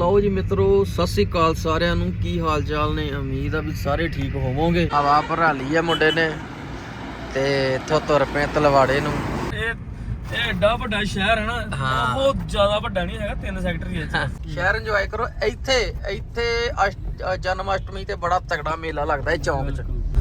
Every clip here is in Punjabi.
ਲਓ ਜੀ ਮਿੱਤਰੋ ਸਤਿ ਸ੍ਰੀ ਅਕਾਲ ਸਾਰਿਆਂ ਨੂੰ। ਕੀ ਹਾਲ ਚਾਲ ਨੇ? ਉਮੀਦ ਆ ਵੀ ਸਾਰੇ ਠੀਕ ਹੋਵੋਗੇ। ਹਵਾ ਭਰਾ ਲਈ ਆ ਮੁੰਡੇ ਨੇ ਤੇ ਇੱਥੋਂ ਤੁਰ ਪਏ ਤਲਵਾੜੇ ਨੂੰ। ਇਹ ਇਹ ਐਡਾ ਵੱਡਾ ਸ਼ਹਿਰ ਹੈ ਨਾ। ਬਹੁਤ ਜ਼ਿਆਦਾ ਵੱਡਾ ਨਹੀਂ ਹੈਗਾ ਤਿੰਨ ਸੈਕਟਰ ਹੀ ਹੈ। ਇੱਥੇ ਸ਼ਹਿਰ ਇੰਜੋਏ ਕਰੋ। ਇੱਥੇ ਇੱਥੇ ਜਨਮ ਅਸ਼ਟਮੀ ਤੇ ਬੜਾ ਤਗੜਾ ਮੇਲਾ ਲੱਗਦਾ ਹੈ ਚੌਂਕ 'ਚ।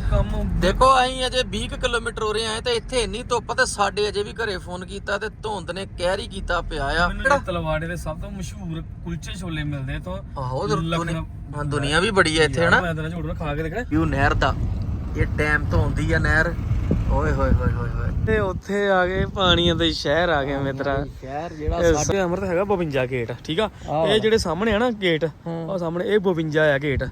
ਕੰਮ ਦੇਖੋ ਅਸੀਂ ਅਜੇ 20 ਕੁ ਕਿਲੋਮੀਟਰ ਹੋ ਰਹੇ ਆਏ ਤੇ ਇੱਥੇ ਇੰਨੀ ਧੁੱਪ ਤੇ ਸਾਡੇ ਅਜੇ ਵੀ ਘਰੇ ਫੋਨ ਕੀਤਾ ਤੇ ਧੁੰਦ ਨੇ ਕਹਿਰ ਹੀ ਕੀਤਾ ਪਿਆ ਆ। ਮੈਨੂੰ ਤਲਵਾੜੇ ਦੇ ਸਭ ਤੋਂ ਮਸ਼ਹੂਰ ਕੁਲਚੇ ਛੋਲੇ ਮਿਲਦੇ ਇੱਥੋਂ ਆਹੋ ਦੁਨੀਆ ਹਾਂ, ਦੁਨੀਆ ਵੀ ਬੜੀ ਹੈ ਇੱਥੇ ਹਨਾ? ਮੈਂ ਤੇਰਾ ਝੂਠ ਨਾ ਖਾ ਕੇ ਦੇਖਣਾ। ਵਿਊ ਨਹਿਰ ਦਾ। ਇਹ ਡੈਮ ਤੋਂ ਆਉਂਦੀ ਆ ਨਹਿਰ। ਓਏ ਹੋਏ ਹੋਏ ਹੋਏ ਹੋਏ। ਤੇ ਉੱਥੇ ਆ ਗਏ ਪਾਣੀਆਂ ਦੇ ਸ਼ਹਿਰ ਆ ਗਏ ਮਿੱਤਰਾ। ਸ਼ਹਿਰ ਜਿਹੜਾ ਸਾਡੇ ਅਮਰਤ ਹੈਗਾ 52 ਗੇਟ ਠੀਕ ਆ? ਇਹ ਜਿਹੜੇ ਸਾਹਮਣੇ ਆ ਨਾ ਗੇਟ ਉਹ ਸਾਹਮਣੇ ਇਹ 52 ਆ ਗੇਟ।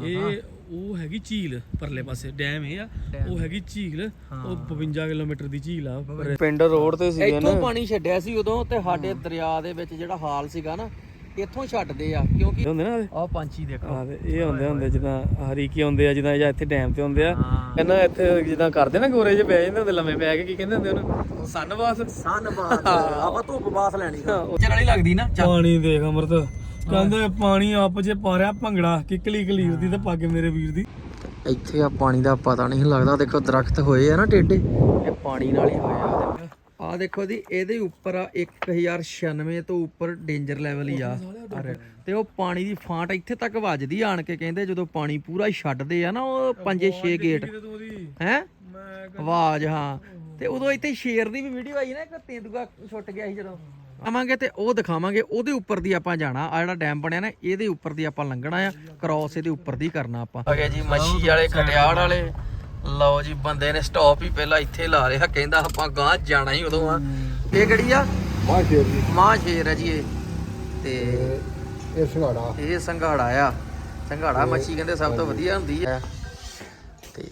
ਇਹ ਉਹ ਹੈਗੀ ਝੀਲ ਪਰਲੇ ਪਾਸੇ ਡੈਮ ਇਹ ਆ। ਉਹ ਹੈਗੀ ਝੀਲ ਉਹ 52 ਕਿਲੋਮੀਟਰ ਦੀ ਝੀਲ ਆ ਪਿੰਡ ਰੋਡ ਤੇ ਸੀਗੇ ਇੱਥੋਂ ਪਾਣੀ ਛੱਡਿਆ ਸੀ ਉਦੋਂ ਤੇ ਸਾਡੇ ਦਰਿਆ ਦੇ ਵਿੱਚ ਜਿਹੜਾ ਹਾਲ ਸੀਗਾ ਨਾ ਇੱਥੋਂ ਛੱਡਦੇ ਆ ਕਿਉਂਕਿ ਹੁੰਦੇ ਨਾ ਆਹ? ਪੰਛੀ ਦੇਖੋ। ਆ ਤੇ ਇਹ ਹੁੰਦੇ ਹੁੰਦੇ ਜਿੱਦਾਂ ਹਰੀਕੀ ਹੁੰਦੇ ਆ ਜਿੱਦਾਂ ਜਾਂ ਇੱਥੇ ਡੈਮ ਤੇ ਹੁੰਦੇ ਆ। ਹਾਂ। ਕਹਿੰਦਾ ਇੱਥੇ ਜਿੱਦਾਂ ਕਰਦੇ ਨਾ ਗੋਰੇ ਜਿਹੇ ਪੈ ਜਾਂਦੇ ਹੁੰਦੇ ਲੰਮੇ ਪੈ ਕੇ ਕੀ ਕਹਿੰਦੇ ਹੁੰਦੇ ਉਹਨੂੰ? ਸੰਨਵਾਸ। ਸਨ ਬਾਤ ਆਪਾਂ ਧੁੱਪ ਬਾਸ ਲੈਣੀ। ਚੱਲ ਵਾਲੀ ਲੱਗਦੀ ਨਾ ਪਾਣੀ ਦੇਖ ਅਮਰਤ। ਕਹਿੰਦੇ ਪਾਣੀ ਆਪ ਜੇ ਪਾ ਰਿਹਾ ਭੰਗੜਾ ਕਿਕਲੀ ਕਲੀਰ ਦੀ ਤੇ ਪੱਗ ਮੇਰੇ ਵੀਰ ਦੀ। ਇੱਥੇ ਆ ਪਾਣੀ ਦਾ ਪਤਾ ਨਹੀਂ ਲੱਗਦਾ ਦੇਖੋ ਦਰਖਤ ਹੋਏ ਆ ਨਾ ਟੇਡੇ ਇਹ ਪਾਣੀ ਨਾਲ ਹੀ ਹੋਇਆ ਆ ਦੇਖੋ। ਆ ਦੇਖੋ ਦੀ ਇਹਦੇ ਉੱਪਰ ਆ 1096 ਤੋਂ ਉੱਪਰ ਡੇਂਜਰ ਲੈਵਲ ਹੀ ਆ। ਤੇ ਉਹ ਪਾਣੀ ਦੀ ਫਾਂਟ ਇੱਥੇ ਤੱਕ ਵੱਜਦੀ ਆਣ ਕੇ ਕਹਿੰਦੇ ਜਦੋਂ ਪਾਣੀ ਪੂਰਾ ਹੀ ਛੱਡਦੇ ਆ ਨਾ ਉਹ ਪੰਜੇ 6 ਗੇਟ ਹੈ? ਆਵਾਜ਼ ਹਾਂ। ਤੇ ਉਦੋਂ ਇੱਥੇ ਸ਼ੇਰ ਦੀ ਵੀ ਵੀਡੀਓ ਆਈ ਨਾ ਇੱਕ ਤੇਂਦੂਆ ਛੁੱਟ ਗਿਆ ਸੀ ਜਦੋਂ। ਆਵਾਂਗੇ ਤੇ ਉਹ ਦਿਖਾਵਾਂਗੇ। ਉਹਦੇ ਉੱਪਰ ਦੀ ਆਪਾਂ ਜਾਣਾ। ਆ ਜਿਹੜਾ ਡੈਮ ਬਣਿਆ ਨਾ ਇਹਦੇ ਉੱਪਰ ਦੀ ਆਪਾਂ ਲੰਘਣਾ ਆ। ਕ੍ਰਾਸ ਇਹਦੇ ਉੱਪਰ ਦੀ ਕਰਨਾ ਆਪਾਂ। ਆ ਗਿਆ ਜੀ ਮੱਛੀ ਵਾਲੇ ਖਟਿਆੜ ਵਾਲੇ। ਲਓ ਜੀ ਬੰਦੇ ਨੇ ਸਟਾਪ ਹੀ ਪਹਿਲਾਂ ਇੱਥੇ ਲਾ ਲਿਆ। ਕਹਿੰਦਾ ਆਪਾਂ ਗਾਂ ਜਾਣਾ ਹੀ ਉਦੋਂ ਆ। ਇਹ ਕਿਹੜੀ ਆ? ਮਾਂ ਸ਼ੇਰ ਜੀ। ਮਾਂ ਸ਼ੇਰ ਹੈ ਜੀ ਇਹ। ਤੇ ਇਹ ਸੰਘਾੜਾ। ਇਹ ਸੰਘਾੜਾ ਆ। ਸੰਘਾੜਾ ਮੱਛੀ ਕਹਿੰਦੇ ਸਭ ਤੋਂ ਵਧੀਆ ਹੁੰਦੀ ਹੈ ਤੇ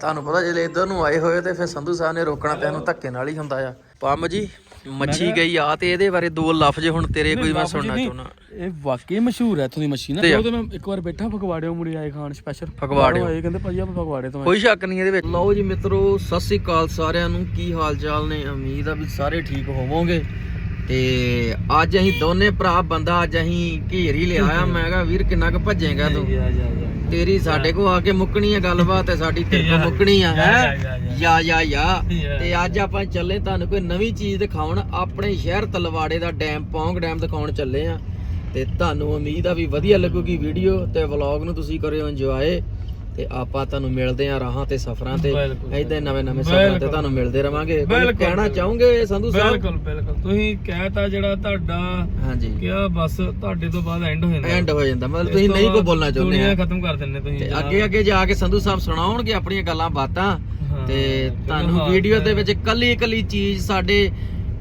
ਤੁਹਾਨੂੰ ਪਤਾ ਜੇ ਇਧਰ ਨੂੰ ਆਏ ਹੋਏ ਤੇ ਫਿਰ ਸੰਧੂ ਸਾਹਿਬ ਨੇ ਰੋਕਣਾ ਤੇ ਇਹਨੂੰ ਧੱਕੇ ਨਾਲ ਹੀ ਹੁੰਦਾ ਆ। ਪੰਮ ਜੀ ਮੱਛੀ ਗਈ ਆ ਤੇ ਇਹਦੇ ਬਾਰੇ ਦੋ ਲਫ਼ਜ਼ ਹੁਣ ਤੇਰੇ ਕੋਈ ਮੈਂ ਸੁਣਨਾ ਚਾਹੁੰਦਾ। ਇਹ ਵਾਕਈ ਮਸ਼ਹੂਰ ਹੈ ਇੱਥੋਂ ਦੀ ਮੱਛੀ ਨਾ। ਉਹ ਤੇ ਮੈਂ ਇੱਕ ਵਾਰ ਬੈਠਾ ਫਗਵਾੜਿਓ ਮੁੜੀ ਆਏ ਖਾਣ ਸਪੈਸ਼ਲ ਫਗਵਾੜਿਓ। ਆਏ ਕਹਿੰਦੇ ਭਾਈ ਆਪਾਂ ਫਗਵਾੜੇ ਤੋਂ। ਕੋਈ ਸ਼ੱਕ ਨਹੀਂ ਇਹਦੇ ਵਿੱਚ। ਲਓ ਜੀ ਮਿੱਤਰੋ ਸਤਿ ਸ੍ਰੀ ਅਕਾਲ ਸਾਰਿਆਂ ਨੂੰ। ਕੀ ਹਾਲ ਚਾਲ ਨੇ? ਉਮੀਦ ਆ ਵੀ ਸਾਰੇ ਠੀਕ ਹੋਵੋਗੇ। ਤੇ ਅੱਜ ਅਸੀਂ ਦੋਨੇ ਭਰਾ ਬੰਦਾ ਅੱਜ ਅਸੀਂ ਘੇਰ ਹੀ ਲਿਆ ਆ ਮੈਂ ਕਿਹਾ ਵੀਰ ਕਿੰਨਾ ਕੁ ਭੱਜੇਗਾ ਤੂੰ? ਜਾ ਜਾ ਜਾ। ਤੇਰੀ ਸਾਡੇ ਕੋ ਆ ਕੇ ਮੁੱਕਣੀ ਆ ਗੱਲਬਾਤ ਤੇ ਸਾਡੀ ਤੇਰੇ ਕੋ ਮੁੱਕਣੀ ਆ ਹੈ? ਯਾ ਯਾ। ਯਾ ਤੇ ਅੱਜ ਆਪਾਂ ਚੱਲੇ ਤੁਹਾਨੂੰ ਕੋਈ ਨਵੀਂ ਚੀਜ਼ ਦਿਖਾਉਣ। ਆਪਣੇ ਸ਼ਹਿਰ ਤਲਵਾੜੇ ਦਾ ਡੈਮ ਪੌਂਗ ਡੈਮ ਦਿਖਾਉਣ ਚੱਲੇ ਆ। ਤੇ ਤੁਹਾਨੂੰ ਉਮੀਦ ਆ ਵੀ ਵਧੀਆ ਲੱਗੂਗੀ ਵੀਡੀਓ ਤੇ ਵਲੌਗ ਨੂੰ ਤੁਸੀਂ ਕਰਿਓ ਇੰਜੋਏ ਤੇ ਆਪਾਂ ਤੁਹਾਨੂੰ ਮਿਲਦੇ ਆ ਰਾਹਾਂ ਤੇ ਸਫ਼ਰਾਂ ਤੇ। ਬਿਲਕੁਲ। ਨਵੇਂ ਨਵੇਂ ਸਫ਼ਰਾਂ ਤੇ ਬਿਲਕੁਲ। ਤੁਹਾਨੂੰ ਮਿਲਦੇ ਰਵਾਂਗੇ। ਕੁਝ ਬਿਲਕੁਲ, ਕਹਿਣਾ। ਚਾਹੋਗੇ ਸੰਧੂ ਸਾਹਿਬ? ਬਿਲਕੁਲ ਬਿਲਕੁਲ। ਤੁਸੀਂ ਕਹਿਤਾ ਜਿਹੜਾ ਤੁਹਾਡਾ ਹਾਂਜੀ। ਕਿਹਾ ਬਸ ਤੁਹਾਡੇ ਤੋਂ ਬਾਅਦ ਐਂਡ ਹੋ ਜਾਂਦਾ। ਐਂਡ ਹੋ ਜਾਂਦਾ। ਮਤਲਬ ਇਸ ਤੁਸੀਂ ਤੋਂ ਨਹੀਂ ਕੋ ਬਾਅਦ ਬੋਲਣਾ ਚਾਹੁੰਦੇ ਦੁਨੀਆ ਖਤਮ ਕਰ ਦਿੰਦੇ ਤੁਸੀਂ ਤੇ ਅੱਗੇ ਅੱਗੇ ਜਾ ਕੇ ਸੰਧੂ ਸਾਹਿਬ ਸੁਣਾਉਣਗੇ ਆਪਣੀਆਂ ਗੱਲਾਂ ਬਾਤਾਂ। ਹਾਂ, ਤੇ ਚਲੋ ਤੁਹਾਨੂੰ ਹਾਂ, ਵੀਡੀਓ ਦੇ ਵਿੱਚ ਕੱਲੀ ਕੱਲੀ ਚੀਜ਼ ਸਾਡੇ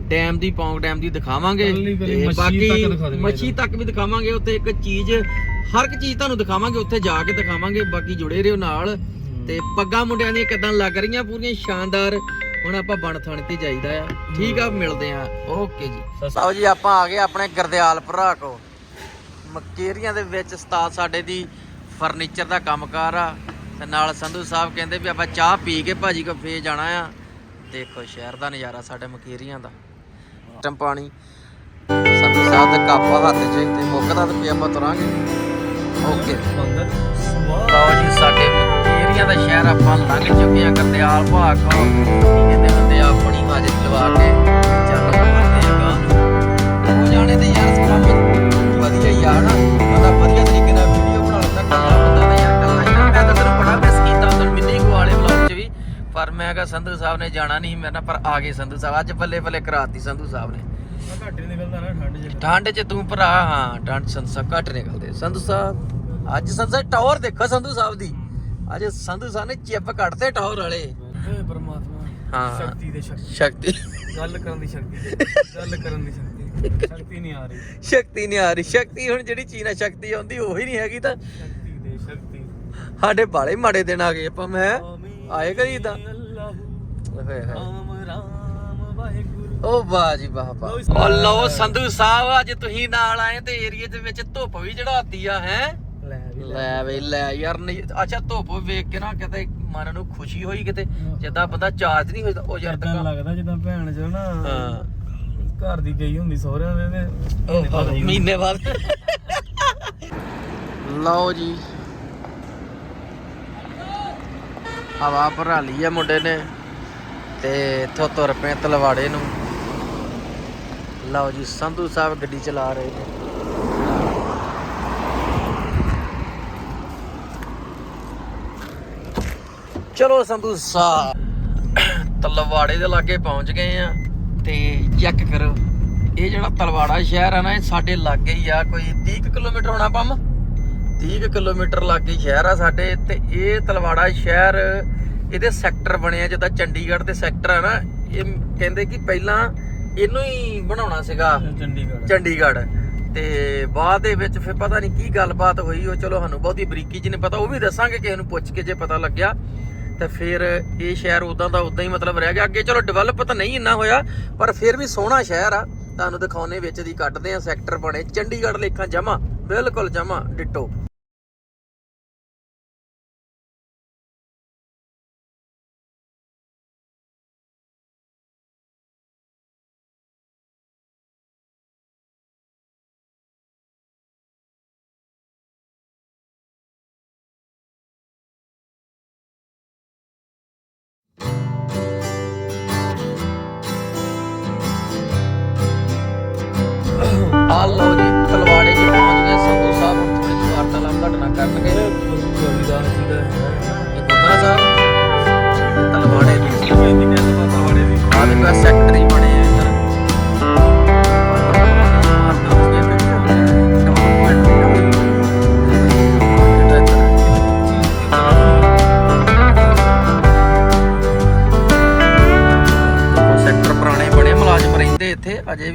ਡੈਮ ਦੀ ਪੌਂਗ ਡੈਮ ਦੀ ਦਿਖਾਵਾਂਗੇ। ਕੱਲੀ-ਕੱਲੀ ਤੇ ਮੱਛੀ ਤੱਕ ਦਿਖਾ ਮੱਛੀ ਤੱਕ ਵੀ ਦਿਖਾਵਾਂਗੇ। ਉੱਥੇ ਇੱਕ ਚੀਜ਼ ਹਰ ਇੱਕ ਚੀਜ਼ ਤੁਹਾਨੂੰ ਦਿਖਾਵਾਂਗੇ ਉੱਥੇ ਜਾ ਕੇ ਦਿਖਾਵਾਂਗੇ ਬਾਕੀ ਜੁੜੇ ਰਹੋ ਨਾਲ। ਤੇ ਪੱਗਾਂ ਮੁੰਡਿਆਂ ਦੀਆਂ ਕਿਦਾਂ ਲੱਗ ਰਹੀਆਂ ਪੂਰੀਆਂ ਸ਼ਾਨਦਾਰ। ਹੁਣ ਆਪਾਂ ਬਣ ਥਣ ਤੇ ਜਾਈਦਾ ਆ। ਠੀਕ ਆ ਮਿਲਦੇ ਆ। ਓਕੇ ਜੀ। ਸਾਓ ਜੀ ਆਪਾਂ ਆ ਗਏ ਆਪਣੇ ਗਰਦਿਆਲ ਭਰਾ ਕੋ ਮਕੇਰੀਆਂ ਦੇ ਵਿੱਚ ਉਸਤਾਦ ਸਾਡੇ ਦੀ ਫਰਨੀਚਰ ਦਾ ਕੰਮਕਾਰ ਆ। ਤੇ ਨਾਲ ਸੰਧੂ ਸਾਹਿਬ ਕਹਿੰਦੇ ਵੀ ਆਪਾਂ ਚਾਹ ਪੀ ਕੇ ਭਾਜੀ ਕੋ ਫੇਰ ਜਾਣਾ ਆ। ਦੇਖੋ ਸ਼ਹਿਰ ਦਾ ਨਜ਼ਾਰਾ ਸਾਡੇ ਮਕੇਰੀਆਂ ਦਾ। ਟਮ ਪਾਣੀ। ਸੰਧੂ ਸਾਹਿਬ ਦਾ ਕਾਪਾ ਹੱਥ 'ਚ ਤੇ ਮੁੱਕਦਾ ਤੇ ਆਪਾਂ ਤੁਰਾਂਗੇ। ਓਕੇ। ਲਓ ਜੀ ਸਾਡੇ ਮਕੇਰੀਆਂ ਦਾ ਸ਼ਹਿਰ ਆਪਾਂ ਲੰਘ ਚੁੱਕੇ ਆ ਗਰਦਿਆਲ ਭਾਗ ਕੋ ਕਹਿੰਦੇ ਹੁੰਦੇ ਆ ਆਪਣੀ ਹਾਜ਼ਰ ਲਵਾ ਕੇ ਚੱਲ ਕਰਦੇ ਆ ਗਾਂ ਨੂੰ। ਹੋ ਜਾਣੇ ਤੇ ਯਾਰ ਸਭ ਵਧੀਆ ਹੀ ਆ ਨਾ ਬੰਦਾ ਵਧੀਆ ਤਰੀਕੇ ਨਾਲ ਵੀਡੀਓ ਬਣਾ ਲੈਂਦਾ ਕੱਲਾ ਬੰਦਾ ਤਾਂ ਯਾਰ ਕੱਲਾ ਹੀ ਆ। ਮੈਂ ਤਾਂ ਤੈਨੂੰ ਬੜਾ ਮਿਸ ਕੀਤਾ ਉਦੋਂ ਮਿੰਨੀ ਕੋ ਵਾਲੇ ਵਲੌਗ 'ਚ ਵੀ। ਪਰ ਮੈਂ ਕਿਹਾ ਸੰਧੂ ਸਾਹਿਬ ਨੇ ਜਾਣਾ ਨਹੀਂ ਮੇਰੇ ਨਾਲ ਪਰ ਆ ਗਏ ਸੰਧੂ ਸਾਹਿਬ। ਅੱਜ ਬੱਲੇ ਬੱਲੇ ਕਰਾਤੀ ਸੰਧੂ ਸਾਹਿਬ ਨੇ। ਘੱਟ ਨਿਕਲਦਾ ਨਾ ਠੰਡ ਚ। ਠੰਡ 'ਚ ਤੂੰ ਭਰਾ ਹਾਂ ਠੰਡ ਸਾਹਿਬ ਘੱਟ ਨਿਕਲਦੇ। ਸੰਧੂ ਸਾਹਿਬ। ਅੱਜ ਸੰਧੂ ਸਾਹਿਬ ਟਾਵਰ ਦੇਖੋ ਸੰਧੂ ਸਾਹਿਬ ਦੀ। ਅੱਜ ਸੰਧੂ ਸਾਹਿਬ ਨੇ ਚਿੱਪ ਕੱਢਦੇ ਟਾਵਰ ਵਾਲੇ। ਹੇ ਪਰਮਾਤਮਾ ਹਾਂ। ਸ਼ਕਤੀ ਦੇ ਸ਼ਕਤੀ। ਸ਼ਕਤੀ। ਗੱਲ ਕਰਨ ਦੀ ਸ਼ਕਤੀ ਦੇ। ਗੱਲ ਕਰਨ ਦੀ ਸ਼ਕਤੀ ਸ਼ਕਤੀ ਨਹੀਂ ਆ ਰਹੀ। ਸ਼ਕਤੀ ਨਹੀਂ ਆ ਰਹੀ। ਸ਼ਕਤੀ ਹੁਣ ਜਿਹੜੀ ਚੀਨਾ ਸ਼ਕਤੀ ਆਉਂਦੀ ਉਹੀ ਨਹੀਂ ਹੈਗੀ ਤਾਂ। ਸ਼ਕਤੀ ਦੇ ਸ਼ਕਤੀ ਸਾਡੇ ਬਾਲੇ ਮਾੜੇ ਦਿਨ ਆ ਗਏ ਆਪਾਂ ਮੈਂ ਆਏ ਕਰੀ ਤਾਂ। ਹੋਏ ਵਾਹ ਜੀ ਵਾਹ ਵਾਹ। ਲਓ ਸੰਧੂ ਸਾਹਿਬ ਅੱਜ ਤੁਸੀਂ ਨਾਲ ਆਏ ਤੇ ਏਰੀਏ ਦੇ ਵਿੱਚ ਧੁੱਪ ਵੀ ਚੜਾਤੀ ਆ ਹੈ? ਲੈ ਵੀ ਲੈ ਯਾਰ ਨਹੀਂ ਅੱਛਾ ਧੁੱਪ ਵੇਖ ਕੇ ਨਾ ਕਿਤੇ ਮਨ ਨੂੰ ਖੁਸ਼ੀ ਹੋਈ ਕਿਤੇ ਜਿੱਦਾਂ ਬੰਦਾ ਚਾਰਜ ਨਹੀਂ ਹੋਇਆ ਉਹ ਯਾਰ ਇਦਾਂ ਤਾਂ ਲੱਗਦਾ ਜਿੱਦਾਂ ਭੈਣ ਚ ਨਾ ਹਾਂ। ਘਰ ਦੀ ਗਈ ਹੁੰਦੀ ਸਹੁਰਿਆਂ ਦੇ ਤੇ ਮਹੀਨੇ ਬਾਅਦ ਲਓ ਜੀ। ਹਵਾ ਭਰਾ ਲਈ ਆ ਮੁੰਡੇ ਨੇ ਤੇ ਇੱਥੋਂ ਤੁਰ ਪਏ ਤਲਵਾੜੇ ਨੂੰ। ਲਓ ਜੀ ਸੰਧੂ ਸਾਹਿਬ ਗੱਡੀ ਚਲਾ ਰਹੇ ਨੇ। ਚਲੋ ਸੰਧੂ ਸਾਹਿਬ। ਤਲਵਾੜੇ ਦੇ ਲਾਗੇ ਪਹੁੰਚ ਗਏ ਆ ਤੇ ਚੈੱਕ ਕਰੋ। ਇਹ ਜਿਹੜਾ ਤਲਵਾੜਾ ਸ਼ਹਿਰ ਆ ਨਾ ਇਹ ਸਾਡੇ ਲਾਗੇ ਹੀ ਆ ਕੋਈ 30 ਕੁ ਕਿਲੋਮੀਟਰ ਹੋਣਾ ਪੰਮ? 30 ਕੁ ਕਿਲੋਮੀਟਰ ਲਾਗੇ ਸ਼ਹਿਰ ਆ ਸਾਡੇ ਤੇ ਇਹ ਤਲਵਾੜਾ ਸ਼ਹਿਰ ਇਹਦੇ ਸੈਕਟਰ ਬਣਿਆ ਜਿੱਦਾਂ ਚੰਡੀਗੜ੍ਹ ਦੇ ਸੈਕਟਰ ਆ ਨਾ ਇਹ ਕਹਿੰਦੇ ਕਿ ਪਹਿਲਾਂ ਇਹਨੂੰ ਹੀ ਬਣਾਉਣਾ ਸੀਗਾ। ਚੰਡੀਗੜ੍ਹ। ਚੰਡੀਗੜ੍ਹ। ਤੇ ਬਾਅਦ ਦੇ ਵਿੱਚ ਫਿਰ ਪਤਾ ਨਹੀਂ ਕੀ ਗੱਲਬਾਤ ਹੋਈ ਉਹ ਚਲੋ ਸਾਨੂੰ ਬਹੁਤੀ ਬਰੀਕੀ ਚ ਨਹੀਂ ਪਤਾ ਉਹ ਵੀ ਦੱਸਾਂਗੇ ਕਿਸੇ ਨੂੰ ਪੁੱਛ ਕੇ ਜੇ ਪਤਾ ਲੱਗਿਆ। ਤੇ ਫਿਰ ਇਹ ਸ਼ਹਿਰ ਉਦਾਂ ਦਾ ਉਦਾਂ ਹੀ ਮਤਲਬ ਰਹਿ ਗਿਆ। ਅੱਗੇ ਚਲੋ ਡਿਵੈਲਪ ਤਾਂ ਨਹੀਂ ਇੰਨਾ ਹੋਇਆ, ਪਰ ਫਿਰ ਵੀ ਸੋਹਣਾ ਸ਼ਹਿਰ ਆ। ਤੁਹਾਨੂੰ ਦਿਖਾਉਣੇ ਵਿੱਚ ਦੀ ਕੱਢਦੇ ਆ ਸੈਕਟਰ ਬਣੇ। ਚੰਡੀਗੜ੍ਹ ਲੇਖਾਂ ਜਮਾ ਬਿਲਕੁਲ ਜਮਾ ਡਿੱਟੋ।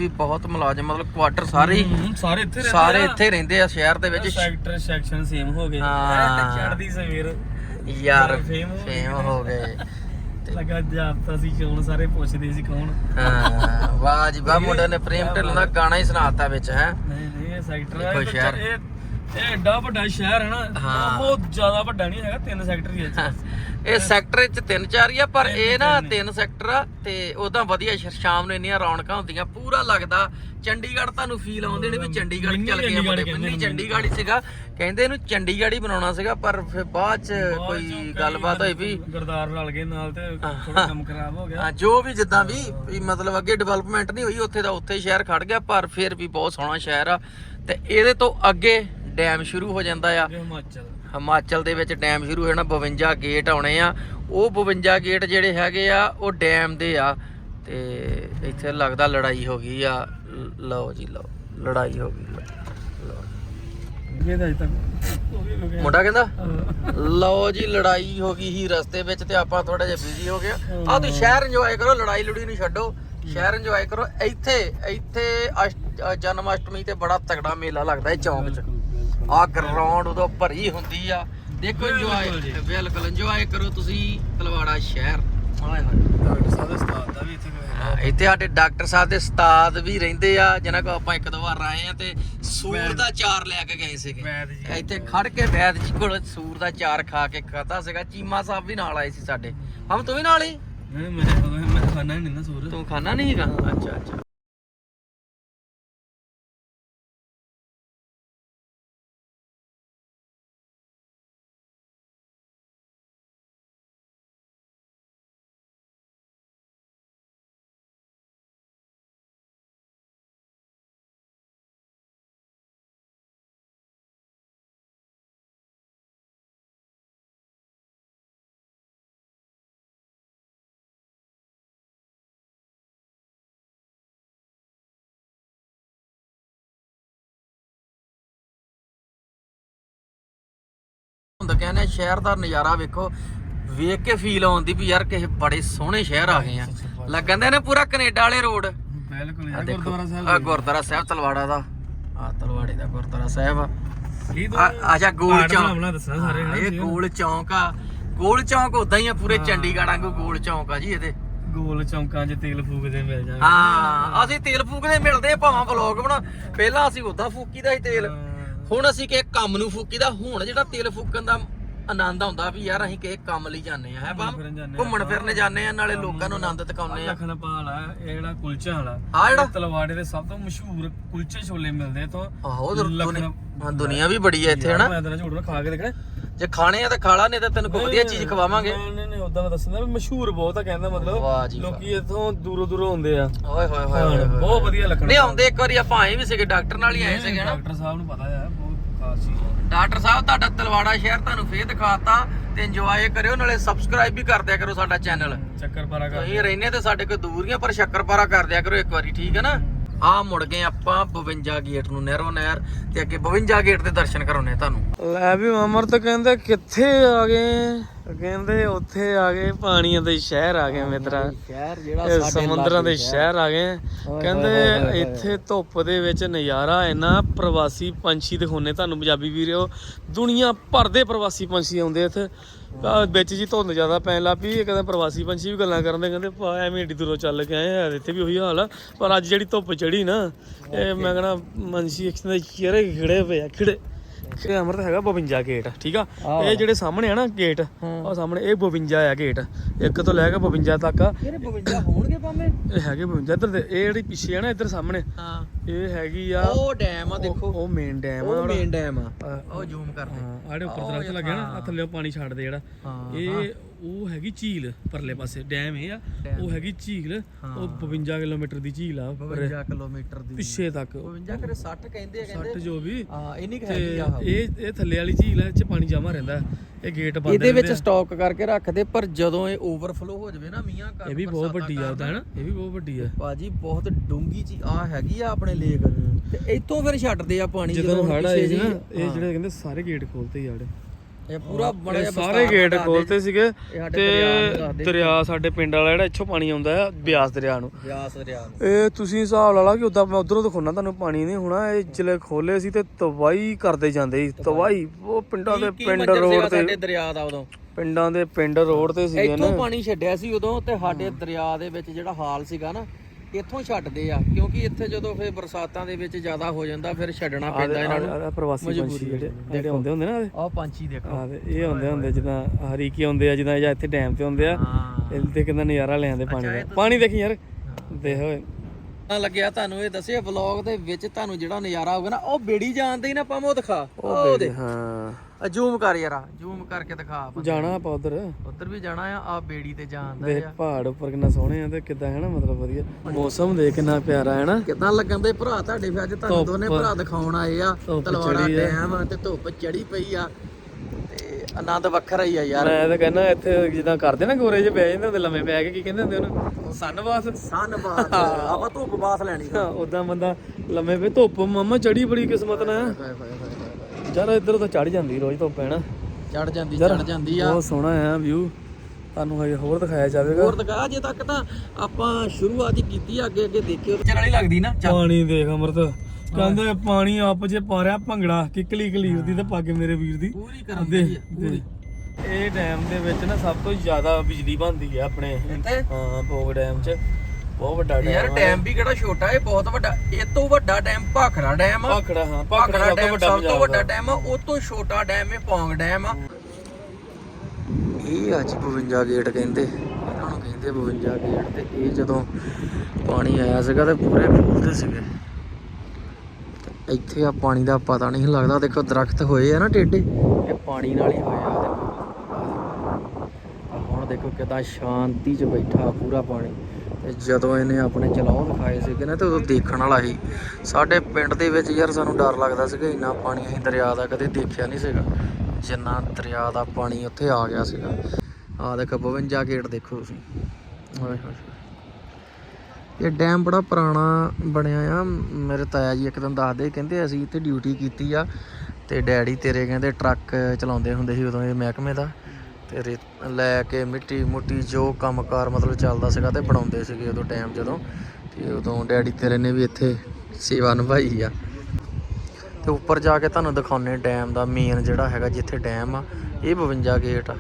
ਵੀ ਬਹੁਤ ਮੁਲਾਜ਼ਮ ਮਤਲਬ ਕੁਆਟਰ ਸਾਰੇ ਹੀ ਸਾਰੇ ਇੱਥੇ ਰਹਿੰਦੇ ਸਾਰੇ ਆ। ਇੱਥੇ ਰਹਿੰਦੇ ਆ ਸ਼ਹਿਰ ਦੇ ਵਿੱਚ। ਸੈਕਟਰ ਸੈਕਸ਼ਨ ਸੇਮ ਹੋ ਗਏ। ਹਾਂ। ਚੜਦੀ ਸਵੇਰ। ਯਾਰ ਫੇਮ ਹੋ ਫੇਮ ਹੋ ਗਏ। ਲੱਗਾ ਜਾਪਤਾ ਸੀ ਕੌਣ ਸਾਰੇ ਪੁੱਛਦੇ ਸੀ ਕੌਣ। ਹਾਂ ਵਾਹ ਜੀ ਵਾਹ ਮੁੰਡੇ ਨੇ ਪ੍ਰੇਮ ਢਿੱਲੋਂ ਦਾ ਗਾਣਾ ਹੀ ਸੁਣਾਤਾ ਵਿੱਚ ਹੈ। ਨਹੀਂ ਨਹੀਂ ਇਹ ਸੈਕਟਰ ਇਹ ਸ਼ਹਿਰ। ਇਹ ਇਹ ਐਡਾ ਵੱਡਾ ਸ਼ਹਿਰ ਹੈ ਨਾ ਹਾਂ। ਬਹੁਤ ਜ਼ਿਆਦਾ ਵੱਡਾ ਨਹੀਂ ਹੈਗਾ ਤਿੰਨ ਸੈਕਟਰ ਹੀ ਹੈ ਇਹ ਸੈਕਟਰ ਵਿੱਚ ਤਿੰਨ ਚਾਰ ਹੀ ਆ ਪਰ ਇਹ ਨਾ ਤਿੰਨ। ਸੈਕਟਰ ਆ ਤੇ ਉਦਾਂ ਵਧੀਆ ਸ਼ਾਮ ਨੂੰ ਇੰਨੀਆਂ ਰੌਣਕਾਂ ਹੁੰਦੀਆਂ ਪੂਰਾ ਲੱਗਦਾ। ਚੰਡੀਗੜ੍ਹ ਤੁਹਾਨੂੰ ਫੀਲ ਆਉਂਦੇ ਨੇ ਵੀ ਚੰਡੀਗੜ੍ਹ ਚੱਲ ਗਏ ਮੁੰਡੇ। ਕਹਿੰਦੇ ਮਿੰਨੀ ਨੇ। ਚੰਡੀਗੜ੍ਹ ਹੀ ਸੀਗਾ। ਕਹਿੰਦੇ ਇਹਨੂੰ ਚੰਡੀਗੜ੍ਹ ਹੀ ਬਣਾਉਣਾ ਸੀਗਾ ਪਰ ਫਿਰ ਬਾਅਦ ਚ ਕੋਈ ਗੱਲਬਾਤ ਹੋਈ ਵੀ ਗਰਦਾਰ ਰਲ ਗਏ ਨਾਲ ਤੇ ਥੋੜਾ ਕੰਮ ਖਰਾਬ ਹੋ ਗਿਆ। ਹਾਂ ਜੋ ਵੀ ਜਿੱਦਾਂ ਵੀ ਮਤਲਬ ਅੱਗੇ ਡਿਵੈਲਪਮੈਂਟ ਨਹੀਂ ਹੋਈ ਉੱਥੇ ਦਾ ਉੱਥੇ ਸ਼ਹਿਰ ਖੜ ਗਿਆ ਪਰ ਫਿਰ ਵੀ ਬਹੁਤ ਸੋਹਣਾ ਸ਼ਹਿਰ ਆ। ਤੇ ਇਹਦੇ ਤੋਂ ਅੱਗੇ ਡੈਮ ਸ਼ੁਰੂ ਹੋ ਜਾਂਦਾ ਆ। ਹਿਮਾਚਲ। ਹਿਮਾਚਲ ਦੇ ਵਿੱਚ ਡੈਮ ਸ਼ੁਰੂ ਹੋਣਾ 52 ਗੇਟ ਆਉਣੇ ਆ। ਉਹ 52 ਗੇਟ ਜਿਹੜੇ ਹੈਗੇ ਆ ਉਹ ਡੈਮ ਦੇ ਆ। ਤੇ ਇੱਥੇ ਲੱਗਦਾ ਲੜਾਈ ਹੋ ਗਈ ਆ। ਲਓ ਜੀ ਲਓ। ਲੜਾਈ ਹੋ ਗਈ। ਹੋ ਮੁੰਡਾ ਕਹਿੰਦਾ ਹਾਂ। ਲਓ ਜੀ ਲੜਾਈ ਹੋ ਗਈ ਸੀ ਰਸਤੇ ਵਿੱਚ ਤੇ ਆਪਾਂ ਥੋੜਾ ਜਿਹਾ ਬਿਜ਼ੀ ਹੋ ਗਿਆ ਆ। ਤੁਸੀਂ ਸ਼ਹਿਰ ਇੰਜੋਏ ਕਰੋ ਲੜਾਈ ਲੜੀ ਨੂੰ ਛੱਡੋ। ਸ਼ਹਿਰ ਇੰਜੋਏ ਕਰੋ। ਇੱਥੇ ਇੱਥੇ ਜਨਮ ਅਸ਼ਟਮੀ ਤੇ ਬੜਾ ਤਗੜਾ ਮੇਲਾ ਲੱਗਦਾ ਇਹ ਚੌਂਕ 'ਚ। ਆ ਗਰਾਊਂਡ ਉਦੋਂ ਭਰੀ ਹੁੰਦੀ ਆ। ਦੇਖੋ ਇੰਜੋਏ ਬਿਲਕੁਲ ਇੰਜੋਏ ਕਰੋ ਤੁਸੀਂ ਤਲਵਾੜਾ ਸ਼ਹਿਰ। ਹਾਏ ਹਾਏ। ਡਾਕਟਰ ਸਾਹਿਬ ਦੇ ਉਸਤਾਦ ਦਾ ਵੀ ਇੱਥੇ ਇੱਥੇ ਸਾਡੇ ਡਾਕਟਰ ਸਾਹਿਬ ਦੇ ਉਸਤਾਦ ਵੀ ਰਹਿੰਦੇ ਆ ਜਿਨ੍ਹਾਂ ਕੋ ਆਪਾਂ ਇੱਕ ਦੋ ਵਾਰ ਆਏ ਆ ਤੇ ਸੂਰ ਦਾ ਚਾਰ ਲੈ ਕੇ ਗਏ ਸੀਗੇ। ਇੱਥੇ ਖੜ ਕੇ ਵੈਦ ਜੀ ਕੋਲ ਸੂਰ ਦਾ ਚਾਰ ਖਾ ਕੇ ਖਾਦਾ ਸੀਗਾ। ਚੀਮਾ ਸਾਹਿਬ ਵੀ ਨਾਲ ਆਏ ਸੀ ਸਾਡੇ। ਹਮ ਤੂੰ ਵੀ ਨਾਲ ਹੀ? ਨਹੀਂ ਮੈਂ ਮੈਂ ਖਾਣਾ ਨਹੀਂ ਨਾ ਸੂਰ। ਤੂੰ ਖਾਣਾ ਨਹੀਂ ਹੈਗਾ? ਅੱਛਾ ਅੱਛਾ। ਹੁੰਦਾ ਕਹਿੰਦੇ ਸ਼ਹਿਰ ਦਾ ਨਜ਼ਾਰਾ ਵੇਖੋ ਵੇਖ ਕੇ ਫੀਲ ਆਉਂਦੀ ਵੀ ਯਾਰ ਕਿਸੇ ਬੜੇ ਸੋਹਣੇ ਸ਼ਹਿਰ ਆ ਗਏ ਆ। ਲੱਗਣ ਦੇ ਨੇ ਪੂਰਾ ਕੈਨੇਡਾ ਵਾਲੇ ਰੋਡ। ਬਿਲਕੁਲ ਆ ਯਾਰ ਗੁਰਦੁਆਰਾ ਸਾਹਿਬ ਆ ਗੁਰਦੁਆਰਾ ਸਾਹਿਬ ਤਲਵਾੜਾ ਦਾ। ਆ ਤਲਵਾੜੇ ਦਾ ਗੁਰਦੁਆਰਾ ਸਾਹਿਬ ਆ। ਅੱਛਾ ਗੋਲ ਚੌਂਕ। ਇਹ। ਗੋਲ ਚੌਂਕ ਆ। ਗੋਲ ਚੌਂਕ ਉਦਾਂ ਹੀ ਆ ਪੂਰੇ ਚੰਡੀਗੜ੍ਹ ਵਾਂਗੂ ਗੋਲ ਚੌਂਕ ਆ ਜੀ ਇਹਦੇ। ਗੋਲ ਚੌਂਕਾਂ 'ਚ ਤੇਲ ਫੂਕਦੇ ਮਿਲ ਜਾਣਗੇ। ਹਾਂ ਅਸੀਂ ਤੇਲ ਫੂਕਦੇ ਮਿਲਦੇ ਆ ਭਾਵਾਂ ਵਲੌਗ ਬਣਾ। ਪਹਿਲਾਂ ਅਸੀਂ ਉਦਾਂ ਫੂਕੀਦਾ ਸੀ ਤੇਲ। ਹੁਣ ਅਸੀਂ ਕਿਸੇ ਕੰਮ ਨੂੰ ਫੂਕੀਦਾ ਹੁਣ ਜਿਹੜਾ ਤੇਲ ਫੂਕਣ ਦਾ ਆਨੰਦ ਆਉਂਦਾ ਵੀ ਯਾਰ ਅਸੀਂ ਕਿਸੇ ਕੰਮ ਲਈ ਜਾਂਦੇ ਆ ਹੈ ਆ ਘੁੰਮਣ ਫਿਰਨ ਜਾਂਦੇ ਆ ਨਾਲੇ ਲੋਕਾਂ ਨੂੰ ਆਨੰਦ ਤਕਾਉਂਦੇ ਆ ਲਖਨ ਪਾਲ ਆ ਇਹ ਜਿਹੜਾ ਕੁਲਚਾ ਵਾਲਾ ਆ ਜਿਹੜਾ? ਤਲਵਾੜੇ ਦੇ ਸਭ ਤੋਂ ਮਸ਼ਹੂਰ ਕੁਲਚੇ ਛੋਲੇ ਮਿਲਦੇ ਇੱਥੋਂ। ਆਹੋ ਦੁਨੀਆ ਵੀ ਬੜੀ ਹੈ ਇੱਥੇ ਹਨਾ? ਮੈਂ ਤੇਰਾ ਝੂਠ ਨਾ ਖਾ ਕੇ ਦੇਖਣਾ। ਜੇ ਖਾਣੇ ਆ ਤਾਂ ਖਾ ਲਾ ਨਹੀਂ ਤਾਂ ਤੈਨੂੰ ਕੋਈ ਵਧੀਆ ਚੀਜ਼ ਖਵਾਵਾਂਗੇ। ਨਹੀਂ ਨਹੀਂ ਉਦਾਂ ਮੈਂ ਦੱਸਦਾ ਵੀ ਮਸ਼ਹੂਰ ਬਹੁਤ ਆ ਕਹਿੰਦਾ ਮਤਲਬ ਵਾਹ ਲੋਕੀ ਇੱਥੋਂ ਦੂਰੋਂ ਦੂਰੋਂ ਆਉਂਦੇ ਆ। ਓਏ ਹੋਏ ਹੋਏ ਬਹੁਤ ਵਧੀਆ ਲੱਗਣਾ ਨਹੀਂ ਆਉਂਦੇ ਇੱਕ ਵਾਰੀ ਆਪਾਂ ਆਏ ਵੀ ਸੀਗੇ ਡਾਕਟਰ ਨਾਲ ਹੀ ਆਏ ਸੀਗੇ ਨਾ। ਡਾਕਟਰ ਸਾਹਿਬ ਨੂੰ ਪਤਾ ਆ ਬਹੁਤ ਖਾਸ ਚੀਜ਼ ਆ। ਡਾਕਟਰ ਸਾਹਿਬ ਤੁਹਾਡਾ ਤਲਵਾੜਾ ਸ਼ਹਿਰ ਤੁਹਾਨੂੰ ਫੇਰ ਦਿਖਾਤਾ ਤੇ ਇੰਜੋਏ ਕਰਿਓ ਨਾਲੇ ਸਬਸਕ੍ਰਾਈਬ ਵੀ ਕਰ ਦਿਆ ਕਰੋ ਸਾਡਾ ਚੈਨਲ ਚੱਕਰ ਪਾਰਾ ਕਰ ਤੁਸੀਂ ਰਹਿੰਦੇ ਤੇ ਸਾਡੇ ਕੋਲ ਦੂਰੀਆਂ ਪਰ ਸ਼ੱਕਰਪਾਰਾ ਕਰ ਦਿਆ ਕਰੋ ਇੱਕ ਵਾਰੀ ਠੀਕ ਹੈ ਨਾ? ਆ ਮੁੜ ਗਏ ਆਪਾਂ 52 ਗੇਟ ਨੂੰ ਨਹਿਰੋ ਨਹਿਰ ਤੇ ਅੱਗੇ 52 ਗੇਟ ਦੇ ਦਰਸ਼ਨ ਕਰਾਉਣੇ ਤੁਹਾਨੂੰ। ਲੈ ਵੀ ਅਮਰ ਤਾਂ ਕਹਿੰਦੇ ਕਿੱਥੇ ਆ ਗਏ? ਕਹਿੰਦੇ ਉੱਥੇ ਆ ਗਏ ਪਾਣੀਆਂ ਦੇ ਸ਼ਹਿਰ ਆ ਗਏ ਮਿੱਤਰਾ। ਸ਼ਹਿਰ ਜਿਹੜਾ ਸਮੁੰਦਰਾਂ ਦੇ ਸ਼ਹਿਰ ਆ ਗਏ। ਕਹਿੰਦੇ ਇੱਥੇ ਧੁੱਪ ਦੇ ਵਿੱਚ ਨਜ਼ਾਰਾ ਇੰਨਾ ਪ੍ਰਵਾਸੀ ਪੰਛੀ ਦਿਖਾਉਣੇ ਤੁਹਾਨੂੰ ਪੰਜਾਬੀ ਵੀਰੋ। ਦੁਨੀਆ ਭਰ ਦੇ ਪ੍ਰਵਾਸੀ ਪੰਛੀ ਆਉਂਦੇ ਇੱਥੇ। ਆਹ ਵਿੱਚ ਜੀ ਧੁੰਦ ਜ਼ਿਆਦਾ ਪੈਣ ਲੱਗ ਪਈ ਇਹ ਕਹਿੰਦੇ ਪ੍ਰਵਾਸੀ ਪੰਛੀ ਵੀ ਗੱਲਾਂ ਕਰਦੇ ਕਹਿੰਦੇ ਭਾ, ਐਵੇਂ ਏਡੀ ਦੂਰੋਂ ਚੱਲ ਕੇ ਆਏ ਆ, ਇੱਥੇ ਵੀ ਉਹੀ ਹਾਲ ਆ। ਪਰ ਅੱਜ ਜਿਹੜੀ ਧੁੱਪ ਚੜੀ ਨਾ, ਇਹ ਮੈਂ ਕਹਿੰਦਾ, ਪੰਛੀ ਇੱਕ ਦੇ ਚਿਹਰੇ ਖਿੜੇ ਪਏ ਆ ਖਿੜੇ ਇਹ ਅਮਰਤ ਹੈਗਾ 52 ਗੇਟ ਠੀਕ ਆ? ਇਹ ਜਿਹੜੇ ਸਾਹਮਣੇ ਆ ਨਾ ਗੇਟ ਉਹ ਸਾਹਮਣੇ ਇਹ 52 ਆ ਗੇਟ ਇੱਕ ਤੋਂ ਲੈ ਕੇ 52 ਤੱਕ ਆ। ਇਹਦੇ 52 ਹੋਣਗੇ ਭਾਵੇਂ। ਇਹ ਹੈਗੇ 52 ਇੱਧਰ ਦੇ ਇਹ ਜਿਹੜੀ ਪਿੱਛੇ ਆ ਨਾ ਇੱਧਰ ਸਾਹਮਣੇ। ਹਾਂ। ਇਹ ਹੈਗੀ ਆ ਉਹ ਡੈਮ ਆ ਦੇਖੋ। ਉਹ ਮੇਨ ਡੈਮ ਆ ਉਹ ਮੇਨ ਡੈਮ ਆ। ਉਹ ਜ਼ੂਮ ਕਰਦੇ। ਆੜੇ ਉੱਪਰ ਦਰਖਤ ਲੱਗਿਆ ਨਾ ਥੱਲੇ ਪਾਣੀ ਛੱਡਦੇ ਜਿਹੜਾ। ਇਹ ਉਹ ਹੈਗੀ ਝੀਲ ਪਰਲੇ ਪਾਸੇ ਡੈਮ ਇਹ ਆ। ਉਹ ਹੈਗੀ ਝੀਲ। ਉਹ 52 ਕਿਲੋਮੀਟਰ ਦੀ ਝੀਲ ਆ ਉੱਪਰ। 52 ਕਿਲੋਮੀਟਰ ਦੀ। ਪਿੱਛੇ ਤੱਕ। 52 ਕਰੇ 60 ਕਹਿੰਦੇ ਆ ਕਹਿੰਦੇ। 60 ਜੋ ਵੀ। ਹਾਂ ਇੰਨੀ ਕੁ ਹੈਗੀ ਆ ਇਹ ਇਹ ਥੱਲੇ ਵਾਲੀ ਝੀਲ ਇਹ ਚ ਪਾਣੀ ਜਮਾ ਰਹਿੰਦਾ। ਇਹ ਗੇਟ ਬੰਦ ਇਹਦੇ ਵਿੱਚ ਆ। ਸਟਾਕ ਕਰਕੇ ਰੱਖਦੇ ਪਰ ਜਦੋਂ ਇਹ ਓਵਰਫਲੋ ਹੋ ਜਾਵੇ ਨਾ ਮੀਆਂ ਕਰ ਇਹ ਵੀ ਬਹੁਤ ਵੱਡੀ ਆ ਉਹਦਾ ਹੈ ਨਾ ਇਹ ਵੀ ਬਹੁਤ ਵੱਡੀ ਆ। ਬਾਜੀ ਬਹੁਤ ਡੂੰਗੀ ਚੀ ਆ ਹੈਗੀ ਆ ਆਪਣੇ ਲੇਕ ਤੇ ਇੱਥੋਂ ਫਿਰ ਛੱਡਦੇ ਆ ਪਾਣੀ ਜਦੋਂ ਹੜ ਆਏ ਨਾ ਇਹ ਜਿਹੜੇ ਕਹਿੰਦੇ ਸਾਰੇ ਗੇਟ ਖੋਲਤੇ ਯਾਰ। ਇਹ ਪੂਰਾ ਬੜਾ ਇਹ ਸਾਰੇ ਗੇਟ ਖੋਲਤੇ ਸੀਗੇ ਤੇ ਦਰਿਆ ਸਾਡੇ ਪਿੰਡ ਵਾਲਾ ਜਿਹੜਾ ਇੱਥੋਂ ਪਾਣੀ ਆਉਂਦਾ ਆ ਬਿਆਸ ਦਰਿਆ ਨੂੰ। ਬਿਆਸ ਦਰਿਆ ਨੂੰ। ਇਹ ਤੁਸੀਂ ਹਿਸਾਬ ਲਾ ਲਾ ਕਿ ਉਦਾਂ ਮੈਂ ਉਧਰੋਂ ਦਿਖਾਉਣਾ ਤੁਹਾਨੂੰ ਪਾਣੀ ਨਹੀਂ ਹੋਣਾ ਇਹ ਜਿਲੇ ਖੋਲੇ ਸੀ ਤੇ ਤਵਾਈ ਕਰਦੇ ਜਾਂਦੇ ਸੀ ਤਵਾਈ ਉਹ ਪਿੰਡਾਂ ਦੇ ਪਿੰਡ ਰੋਡ ਤੇ ਸਾਡੇ ਦਰਿਆ ਦਾ ਉਦੋਂ? ਪਿੰਡਾਂ ਦੇ ਪਿੰਡ ਰੋਡ ਤੇ ਸੀਗੇ ਨਾ। ਇੱਥੋਂ ਪਾਣੀ ਛੱਡਿਆ ਸੀ ਉਦੋਂ ਤੇ ਸਾਡੇ ਦਰਿਆ ਦੇ ਵਿੱਚ ਜਿਹੜਾ ਹਾਲ ਸੀਗਾ ਨਾ ਇੱਥੋਂ ਛੱਡਦੇ ਆ ਕਿਉਂਕਿ ਇੱਥੇ ਜਦੋਂ ਫਿਰ ਬਰਸਾਤਾਂ ਦੇ ਵਿੱਚ ਜ਼ਿਆਦਾ ਹੋ ਜਾਂਦਾ ਫਿਰ ਛੱਡਣਾ ਪੈਂਦਾ ਇਹਨਾਂ ਨੂੰ। ਆਹ ਪ੍ਰਵਾਸੀ ਪੰਛੀ ਜਿਹੜੇ ਜਿਹੜੇ ਆਉਂਦੇ ਹੁੰਦੇ ਨਾ ਆਹ। ਪੰਛੀ ਦੇਖੋ। ਆ ਤੇ ਇਹ ਆਉਂਦੇ ਹੁੰਦੇ ਜਿੱਦਾਂ ਹਰੀਕੀ ਆਉਂਦੇ ਆ ਜਿੱਦਾਂ ਜਾਂ ਇੱਥੇ ਡੈਮ ਤੇ ਆਉਂਦੇ ਆ। ਇਹ ਤੇ ਕਿੰਨਾ ਨਜ਼ਾਰਾ ਲੈ ਆਉਂਦੇ ਪਾਣੀ ਦਾ। ਪਾਣੀ ਦੇਖੀ ਯਾਰ। ਦੇਖ ਤਾਂ ਲੱਗਿਆ ਤੁਹਾਨੂੰ ਇਹ ਦੱਸਿਆ ਵਲੌਗ ਦੇ ਵਿੱਚ ਤੁਹਾਨੂੰ ਜਿਹੜਾ ਨਜ਼ਾਰਾ ਹੋਊਗਾ ਨਾ ਉਹ ਬੇੜੀ ਜਾਣਦੇ ਹੀ ਨਾ ਪਾਵੇਂ ਉਹ ਦਿਖਾ ਉਹ ਦੇ ਹਾਂ। ਜ਼ੂਮ ਕਰ ਯਾਰਾ ਜ਼ੂਮ ਕਰਕੇ ਦਿਖਾ ਆਪਾਂ ਜਾਣਾ ਆਪਾਂ ਉਧਰ। ਉੱਧਰ ਵੀ ਜਾਣਾ ਆ ਆ ਬੇੜੀ ਤੇ ਜਾਣਦਾ ਆ। ਪਹਾੜ ਉੱਪਰ ਕਿੰਨਾ ਸੋਹਣੇ ਆ ਤੇ ਕਿੱਦਾਂ ਹੈ ਨਾ ਮਤਲਬ ਵਧੀਆ। ਮੌਸਮ ਦੇਖ ਕਿੰਨਾ ਪਿਆਰਾ ਹੈ ਨਾ। ਕਿਦਾਂ ਲੱਗਣ ਦੇ ਭਰਾ ਤੁਹਾਡੇ ਵੀ ਅੱਜ ਤੁਹਾਨੂੰ ਦੋਨੇ ਭਰਾ ਦਿਖਾਉਣ ਆਏ ਆ ਤਲਵਾੜਾ। ਡੈਮ ਤੇ ਧੁੱਪ ਚੜੀ ਪਈ ਆ। ਆਨੰਦ ਵੱਖਰਾ ਹੀ ਆ ਯਾਰ। ਮੈਂ ਤਾਂ ਕਹਿੰਦਾ ਇੱਥੇ ਜਿੱਦਾਂ ਕਰਦੇ ਨਾ ਗੋਰੇ ਜਿਹੇ ਬਹਿ ਜਾਂਦੇ ਹੁੰਦੇ ਲੰਮੇ ਪੈ ਕੇ ਕੀ ਕਹਿੰਦੇ ਹੁੰਦੇ ਉਹਨੂੰ? ਸੰਨਵਾਸ। ਸਨ ਬਾਤ ਆਪਾਂ ਧੁੱਪ ਬਾਸ ਲੈਣੀ। ਉਦਾਂ ਬੰਦਾ ਲੰਮੇ ਪਏ ਧੁੱਪ ਮਾਮਾ ਚੜੀ ਬੜੀ ਕਿਸਮਤ ਨਾਲ। ਯਾਰ ਇੱਧਰ ਤਾਂ ਚੜ ਜਾਂਦੀ ਰੋਜ਼ ਧੁੱਪ ਹੈ ਨਾ? ਚੜ ਜਾਂਦੀ ਚੜ ਜਾਂਦੀ ਆ। ਬਹੁਤ ਸੋਹਣਾ ਆ ਵਿਊ ਤੁਹਾਨੂੰ ਹਜੇ ਹੋਰ ਦਿਖਾਇਆ ਜਾਵੇਗਾ। ਹੋਰ ਦਿਖਾ ਜੇ ਤੱਕ ਤਾਂ ਆਪਾਂ ਸ਼ੁਰੂਆਤ ਹੀ ਕੀਤੀ ਆ ਅੱਗੇ ਅੱਗੇ ਦੇਖਿਓ ਵਾਲੀ ਲੱਗਦੀ ਨਾ ਪਾਣੀ ਦੇਖ ਅਮਰਤ। ਕਹਿੰਦੇ ਪਾਣੀ ਆਪ ਜੇ ਪਾ ਰਿਹਾ ਭੰਗੜਾ ਕਿਕਲੀ ਕਲੀਰ ਦੀ ਤੇ ਪੱਗ ਮੇਰੇ ਵੀਰ ਦੀ। ਪੂਰੀ ਕਰਨ ਦੇ ਦੀ ਆ ਪੂਰੀ। ਇਹ ਡੈਮ ਦੇ ਵਿੱਚ ਨਾ ਸਭ ਤੋਂ ਜ਼ਿਆਦਾ ਬਿਜਲੀ ਬਣਦੀ ਹੈ ਆਪਣੇ। ਇੱਥੇ? ਹਾਂ ਭੋਗ ਡੈਮ 'ਚ। ਬਹੁਤ ਵੱਡਾ ਯਾਰ ਡੈਮ ਡੈਮ ਵੀ ਕਿਹੜਾ ਛੋਟਾ ਇਹ ਬਹੁਤ ਵੱਡਾ ਇਹ ਤੋਂ ਵੱਡਾ ਡੈਮ ਭਾਖੜਾ ਡੈਮ ਆ। ਭਾਖੜਾ ਹਾਂ ਭਾਖੜਾ ਸਭ ਤੋਂ ਡੈਮ ਵੱਡਾ ਸਭ ਤੋਂ ਪੰਜਾਬ ਵੱਡਾ ਦਾ। ਡੈਮ ਆ ਉਹ ਤੋਂ ਛੋਟਾ ਡੈਮ ਹੈ ਪੌਂਗ ਡੈਮ ਆ। ਇਹ ਅੱਜ 52 ਗੇਟ ਕਹਿੰਦੇ ਇਹਨਾਂ ਨੂੰ ਕਹਿੰਦੇ 52 ਗੇਟ ਤੇ। ਇਹ ਜਦੋਂ ਪਾਣੀ ਆਇਆ ਸੀਗਾ ਤੇ ਪੂਰੇ ਫੁੱਲਦੇ ਸੀਗੇ। ਇੱਥੇ ਆ ਪਾਣੀ ਦਾ ਪਤਾ ਨਹੀਂ ਲੱਗਦਾ। ਦੇਖੋ ਦਰਖਤ ਹੋਏ ਆ ਨਾ ਟੇਡੇ। ਇਹ ਪਾਣੀ ਨਾਲ ਹੀ ਹੋਇਆ ਦੇਖੋ ਹੁਣ ਦੇਖੋ ਕਿਦਾਂ ਸ਼ਾਂਤੀ 'ਚ ਬੈਠਾ ਪੂਰਾ ਪਾਣੀ। ਤੇ ਜਦੋਂ ਇਹਨੇ ਆਪਣੇ ਚਲਾਉ ਦਿਖਾਏ ਸੀਗੇ ਨਾ, ਤੇ ਉਦੋਂ ਦੇਖਣ ਵਾਲਾ ਸੀ। ਸਾਡੇ ਪਿੰਡ ਦੇ ਵਿੱਚ ਯਾਰ ਸਾਨੂੰ ਡਰ ਲੱਗਦਾ ਸੀਗਾ, ਇੰਨਾ ਪਾਣੀ ਅਸੀਂ ਦਰਿਆ ਦਾ ਕਦੇ ਦੇਖਿਆ ਨਹੀਂ ਸੀਗਾ। ਜਿੰਨਾ ਦਰਿਆ ਦਾ ਪਾਣੀ ਉੱਥੇ ਆ ਗਿਆ ਸੀਗਾ। ਆ ਦੇਖੋ 52 ਗੇਟ ਦੇਖੋ ਤੁਸੀਂ। ਓਏ ਹੋਏ ਇਹ ਡੈਮ ਬੜਾ ਪੁਰਾਣਾ ਬਣਿਆ ਆ। ਮੇਰੇ ਤਾਇਆ ਜੀ ਇੱਕ ਦਿਨ ਦੱਸਦੇ, ਕਹਿੰਦੇ ਅਸੀਂ ਇੱਥੇ ਡਿਊਟੀ ਕੀਤੀ ਆ ਤੇ ਡੈਡੀ ਤੇਰੇ ਕਹਿੰਦੇ ਟਰੱਕ ਚਲਾਉਂਦੇ ਹੁੰਦੇ ਸੀ ਉਦੋਂ ਇਹ ਮਹਿਕਮੇ ਦਾ। ਤੇ ਰੇ- ਲੈ ਕੇ ਮਿੱਟੀ ਮੁੱਟੀ ਜੋ ਕੰਮਕਾਰ ਮਤਲਬ ਚੱਲਦਾ ਸੀਗਾ ਤੇ ਬਣਾਉਂਦੇ ਸੀਗੇ ਉਦੋਂ ਟਾਈਮ ਜਦੋਂ। ਤੇ ਉਦੋਂ ਡੈਡੀ ਤੇਰੇ ਨੇ ਵੀ ਇੱਥੇ ਸੇਵਾ ਨਿਭਾਈ ਆ। ਤੇ ਉੱਪਰ ਜਾ ਕੇ ਤੁਹਾਨੂੰ ਦਿਖਾਉਨੇ ਡੈਮ ਦਾ ਮੇਨ ਜਿਹੜਾ ਹੈਗਾ ਜਿੱਥੇ ਡੈਮ ਆ, ਇਹ 52 ਗੇਟ ਆ।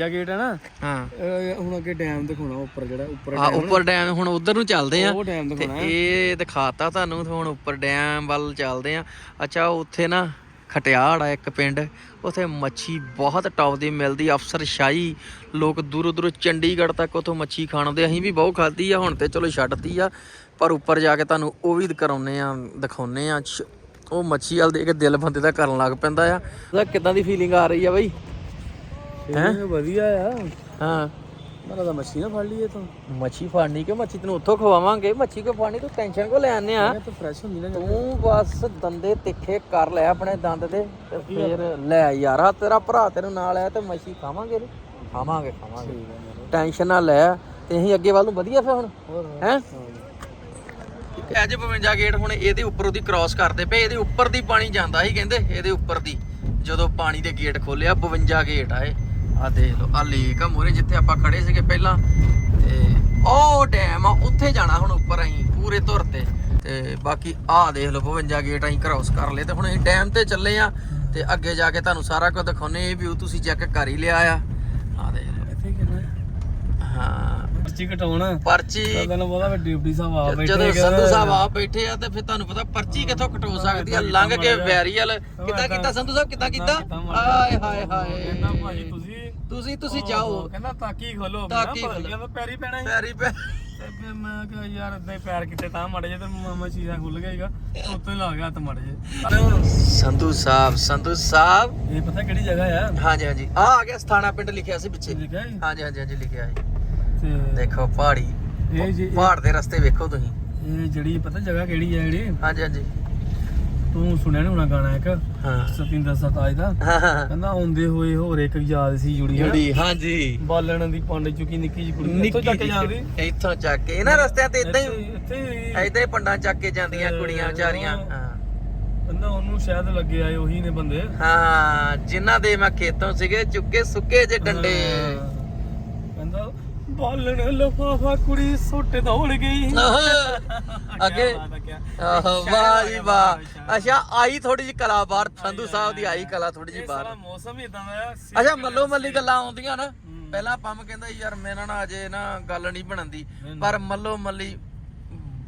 ਜਾਂ ਗੇਟ ਹੈ ਨਾ ਹਾਂ। ਹੁਣ ਅੱਗੇ ਡੈਮ ਦਿਖਾਉਣਾ ਉੱਪਰ ਜਿਹੜਾ ਉੱਪਰ ਆ ਉੱਪਰ ਡੈਮ ਹੁਣ ਉਧਰ ਨੂੰ ਚੱਲਦੇ ਆ। ਉਹ ਡੈਮ ਤੇ ਦਿਖਾਉਣਾ ਇਹ ਦਿਖਾਤਾ ਤੁਹਾਨੂੰ ਤੇ ਹੁਣ ਉੱਪਰ ਡੈਮ ਵੱਲ ਚੱਲਦੇ ਆ। ਅੱਛਾ ਉੱਥੇ ਨਾ ਖਟਿਆੜ ਆ ਇੱਕ ਪਿੰਡ। ਉਥੇ ਮੱਛੀ ਬਹੁਤ ਟੌਪ ਦੀ ਮਿਲਦੀ ਅਫਸਰ ਸ਼ਾਹੀ ਲੋਕ ਦੂਰੋਂ ਦੂਰੋਂ ਚੰਡੀਗੜ੍ਹ ਤੱਕ ਉਥੋਂ ਮੱਛੀ ਖਾਣ ਆਉਂਦੇ ਅਸੀਂ ਵੀ ਬਹੁਤ ਖਾਧੀ ਆ ਹੁਣ ਤੇ ਚਲੋ ਛੱਡਤੀ ਆ। ਪਰ ਉੱਪਰ ਜਾ ਕੇ ਤੁਹਾਨੂੰ ਉਹ ਵੀ ਕਰਾਉਨੇ ਆ ਦਿਖਾਉਨੇ ਆ। ਸ਼- ਉਹ ਮੱਛੀ ਵਾਲ ਦੇਖ ਕੇ ਦਿਲ ਬੰਦੇ ਦਾ ਕਰਨ ਲੱਗ ਪੈਂਦਾ ਆ। ਉਹਦਾ ਕਿਦਾਂ ਦੀ ਫੀਲਿੰਗ ਆ ਰਹੀ ਆ ਬਈ? ਹੈ? ਵਧੀਆ ਆ। ਹਾਂ। ਮੇਰਾ ਤਾਂ ਮੱਛੀ ਨਾ ਫੜ ਲਈਏ ਤਾਂ। ਮੱਛੀ ਫੜਨੀ ਕਿ ਮੱਛੀ ਤੈਨੂੰ ਉੱਥੋਂ ਖਵਾਵਾਂਗੇ। ਮੱਛੀ ਕੋ ਫੜਨੀ? ਤੂੰ ਟੈਨਸ਼ਨ ਕੋ ਲੈ ਆਨੇ ਆ? ਇਹ ਤਾਂ ਫਰੈਸ਼ ਹੁੰਦੀ ਨਾ ਤੂੰ ਬਸ ਦੰਦੇ ਤਿੱਖੇ ਕਰ ਲੈ ਆਪਣੇ ਦੰਦ ਦੇ ਤੇ ਫੇਰ ਲੈ ਯਾਰ ਆ ਤੇਰਾ ਭਰਾ ਤੈਨੂੰ ਨਾਲ ਆਇਆ ਤੇ ਮੱਛੀ ਖਾਵਾਂਗੇ ਨੀ? ਖਾਵਾਂਗੇ ਖਾਵਾਂਗੇ। ਟੈਨਸ਼ਨ ਨਾ ਲੈ। ਤੇ ਅਸੀਂ ਅੱਗੇ ਵੱਲ ਨੂੰ ਵਧੀਆ ਫੇ ਹੁਣ। ਹੈ? ਅੱਜ 52 ਗੇਟ ਹੁਣ ਇਹਦੇ ਉੱਪਰੋਂ ਦੀ ਕ੍ਰਾਸ ਕਰਦੇ ਪਏ ਇਹਦੇ ਉੱਪਰ ਦੀ ਪਾਣੀ ਜਾਂਦਾ ਸੀ ਕਹਿੰਦੇ ਇਹਦੇ ਉੱਪਰ ਦੀ। ਜਦੋਂ ਪਾਣੀ ਦੇ ਗੇਟ ਖੋਲਿਆ 52 ਗੇਟ ਆਏ ਆ ਦੇਖ ਲਓ ਆ ਲੇਕ ਆ ਮੋਰੇ ਜਿੱਥੇ ਆਪਾਂ ਖੜੇ ਸੀਗੇ ਪਹਿਲਾਂ। ਤੇ ਉਹ ਡੈਮ ਆ ਉੱਥੇ ਜਾਣਾ ਹੁਣ ਉੱਪਰ ਅਸੀਂ ਪੂਰੇ ਧੁਰ ਤੇ। ਤੇ ਬਾਕੀ ਆਹ ਦੇਖ ਲਓ 52 ਗੇਟ ਅਸੀਂ ਕ੍ਰਾਸ ਕਰ ਲਏ। ਤੇ ਹੁਣ ਅਸੀਂ ਡੈਮ ਤੇ ਚੱਲੇ ਆ ਤੇ ਅੱਗੇ ਜਾ ਕੇ ਤੁਹਾਨੂੰ ਸਾਰਾ ਕੁਝ ਦਿਖਾਉਨੇ ਇਹ ਵਿਊ ਤੁਸੀਂ ਚੈੱਕ ਕਰ ਹੀ ਲਿਆ ਆ। ਆ ਦੇਖ ਲਓ। ਇੱਥੇ ਕਿੰਨਾ? ਹਾਂ। ਪਰਚੀ ਕਟਾਉਣਾ। ਪਰਚੀ ਤੈਨੂੰ ਪਤਾ ਵੀ ਡਿਊਟੀ ਸਾਹਿਬ ਆ ਬੈਠੇ ਜਦੋਂ ਸੰਧੂ ਸਾਹਿਬ ਆ ਬੈਠੇ ਆ ਤੇ ਫਿਰ ਤੁਹਾਨੂੰ ਪਤਾ ਪਰਚੀ ਕਿੱਥੋਂ ਕਟੋ ਸਕਦੀ ਆ? ਲੰਘ ਕੇ ਵੈਰੀਅਲ ਕਿੱਦਾਂ ਕੀਤਾ ਸੰਧੂ ਸਾਹਿਬ? ਕਿੱਦਾਂ ਕੀਤਾ? ਹਾਏ ਹਾਏ। ਕਹਿੰਦਾ ਹਾਏ ਭਾਜੀ ਤੁਸੀਂ ਤੁਸੀਂ ਤੁਸੀਂ ਜਾਓ। ਕਹਿੰਦਾ ਤਾਕੀ ਖੋਲੋ। ਤਾਕੀ ਖੋਲੋ। ਪੈਰੀ ਪੈਣਾ ਸੀ। ਪੈਰੀ ਪੈ ਤੇ ਮੈਂ ਕਿਹਾ ਯਾਰ ਏਦਾਂ ਹੀ ਪੈਰ ਕਿਤੇ ਤਾਂ ਮੜ ਜੇ ਤੇ ਮਾਮਾ ਚੀਜ਼ਾ ਖੁੱਲ ਗਿਆ ਹੀਗਾ ਉੱਤੇ ਲਾ ਗਿਆ ਹੱਥ ਮੜ ਜੇ ਸੰਧੂ ਸਾਹਿਬ ਸੰਧੂ ਸਾਹਿਬ। ਇਹ ਪਤਾ ਕਿਹੜੀ ਜਗ੍ਹਾ ਆ? ਹਾਂਜੀ ਹਾਂਜੀ। ਆ ਆ ਗਿਆ ਸਥਾਨਾ ਪਿੰਡ ਲਿਖਿਆ ਸੀ ਪਿੱਛੇ। ਲਿਖਿਆ ਸੀ? ਹਾਂਜੀ ਹਾਂਜੀ ਹਾਂਜੀ ਲਿਖਿਆ ਹੈ ਤੇ ਦੇਖੋ ਪਹਾੜੀ। ਇਹ ਜੀ ਪਹਾੜ ਦੇ ਰਸਤੇ ਵੇਖੋ ਤੁਸੀਂ। ਇਹ ਜਿਹੜੀ ਪਤਾ ਜਗ੍ਹਾ ਕਿਹੜੀ ਆ ਜਿਹੜੀ? ਹਾਂਜੀ ਹਾਂਜੀ। ਤੂੰ ਸੁਣਿਆ ਨਹੀਂ ਹੋਣਾ ਗਾਣਾ ਇੱਕ? ਹਾਂ। ਸਤਿੰਦਰ ਸਰਤਾਜ ਦਾ? ਹਾਂ, ਕਹਿੰਦਾ ਆਉਂਦੇ ਹੋਏ ਹੋਰ ਇੱਕ ਯਾਦ ਸੀ ਜੁੜੀ ਜੁੜੀ ਹਾਂਜੀ। ਬਾਲਣ ਦੀ ਪੰਡ ਚੁੱਕੀ ਨਿੱਕੀ ਜੀ ਕੁੜੀ। ਇੱਥੋਂ ਚੱਕ ਜਾਂਦੀ ਇੱਥੋਂ ਚੱਕ ਕੇ। ਇਹਨਾਂ ਰਸਤਿਆਂ ਤੇ ਇਦਾਂ ਹੀ ਐਦਾਂ ਹੀ ਪੰਡਾਂ ਚੱਕ ਕੇ ਜਾਂਦੀਆਂ ਕੁੜੀਆਂ ਵਿਚਾਰੀਆਂ। ਹਾਂ। ਕਹਿੰਦਾ ਉਹਨੂੰ ਸ਼ਾਇਦ ਲੱਗੇ ਆਏ ਉਹੀ ਨੇ ਬੰਦੇ। ਹਾਂ ਜਿਨ੍ਹਾਂ ਦੇ ਮੈਂ ਖੇਤੋਂ ਸੀਗੇ ਚੁੱਕੇ ਸੁੱਕੇ ਜੇ ਡੰਡੇ। ਕਹਿੰਦਾ ਬਾਲਣ ਲਫਾਫਾ ਕੁੜੀ ਸੁੱਟ ਦੌੜ ਗਈ। ਅੱਗੇ। ਆਹੋ ਵਾਹ ਜੀ ਵਾਹ। ਅੱਛਾ ਆਈ ਥੋੜੀ ਜਿਹੀ ਕਲਾ ਬਾਹਰ ਸੰਧੂ ਸਾਹਿਬ ਦੀ ਆਈ ਕਲਾ ਥੋੜੀ ਜਿਹੀ ਬਾਹਰ। ਸਾਰਾ ਮੌਸਮ ਹੀ ਇਦਾਂ ਦਾ ਆ ਅੱਛਾ ਮੱਲੋ ਮੱਲੀ ਗੱਲਾਂ ਆਉਂਦੀਆਂ ਨਾ ਪਹਿਲਾਂ ਪੰਮ ਕਹਿੰਦਾ ਯਾਰ ਮੇਰੇ ਨਾਲ ਅਜੇ ਨਾ ਗੱਲ ਨਹੀਂ ਬਣਦੀ। ਪਰ ਮੱਲੋ ਮੱਲੀ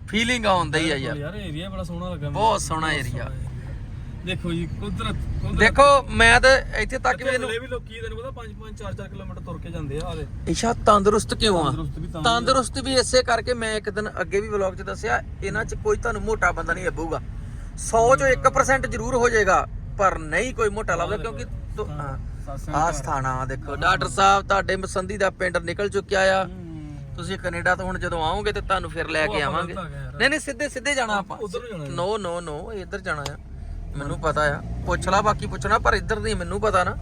ਫੀਲਿੰਗ ਆਉਂਦਾ ਆ ਯਾਰ। ਯਾਰ ਏਰੀਆ ਬੜਾ ਸੋਹਣਾ ਲੱਗਾ ਮੈਨੂੰ। ਬਹੁਤ ਸੋਹਣਾ ਏਰੀਆ ਦੇਖੋ ਜੀ ਕੁਦਰਤ ਕੁਦਰਤ ਦੇਖੋ ਮੈਂ ਤਾਂ ਇੱਥੇ ਤੱਕ ਵੀ ਇਹਨੂੰ ਵੀ ਲੋਕੀ ਤੈਨੂੰ ਪਤਾ 5 5 4 4 ਕਿਲੋਮੀਟਰ ਤੁਰ ਕੇ ਜਾਂਦੇ ਆ ਆਲੇ। ਇਸ਼ਾ ਤੰਦਰੁਸਤ ਕਿਉਂ ਆ? ਤੰਦਰੁਸਤ ਵੀ ਤਾਂ ਤੰਦਰੁਸਤ ਵੀ ਇਸੇ ਕਰਕੇ ਮੈਂ ਇੱਕ ਦਿਨ ਅੱਗੇ ਵੀ ਵਲੌਗ 'ਚ ਦੱਸਿਆ ਇਹਨਾਂ 'ਚ ਕੋਈ ਤੁਹਾਨੂੰ ਮੋਟਾ ਬੰਦਾ ਨਹੀਂ ਲੱਭੂਗਾ। 100 ਚੋਂ 1% ਜ਼ਰੂਰ ਹੋ ਜਾਏਗਾ ਪਰ ਨਹੀਂ ਕੋਈ ਮੋਟਾ ਲੱਭਦਾ ਕਿਉਂਕਿ ਤੁ- ਹਾਂ ਦੇਖੋ। ਡਾਕਟਰ ਸਾਹਿਬ ਤੁਹਾਡੇ ਮਸੰਦੀ ਦਾ ਪਿੰਡ ਨਿਕਲ ਚੁੱਕਿਆ ਆ। ਤੁਸੀਂ ਕੈਨੇਡਾ ਤੋਂ ਹੁਣ ਜਦੋਂ ਆਓਗੇ ਤੇ ਤੁਹਾਨੂੰ ਫਿਰ ਲੈ ਕੇ ਆਵਾਂਗੇ। ਨਹੀਂ ਨਹੀਂ ਸਿੱਧੇ ਸਿੱਧੇ ਜਾਣਾ ਆਪਾਂ। ਉੱਧਰ ਨੂੰ ਜਾਣਾ ਨੋ ਨੋ ਨੋ ਇੱਧਰ ਜਾਣਾ ਆ। ਮੈਨੂੰ ਪਤਾ ਆ। ਪੁੱਛ ਲਾ ਬਾਕੀ ਪੁੱਛਣਾ ਪਰ ਇੱਧਰ ਨਹੀਂ ਮੈਨੂੰ ਪਤਾ ਨਾ।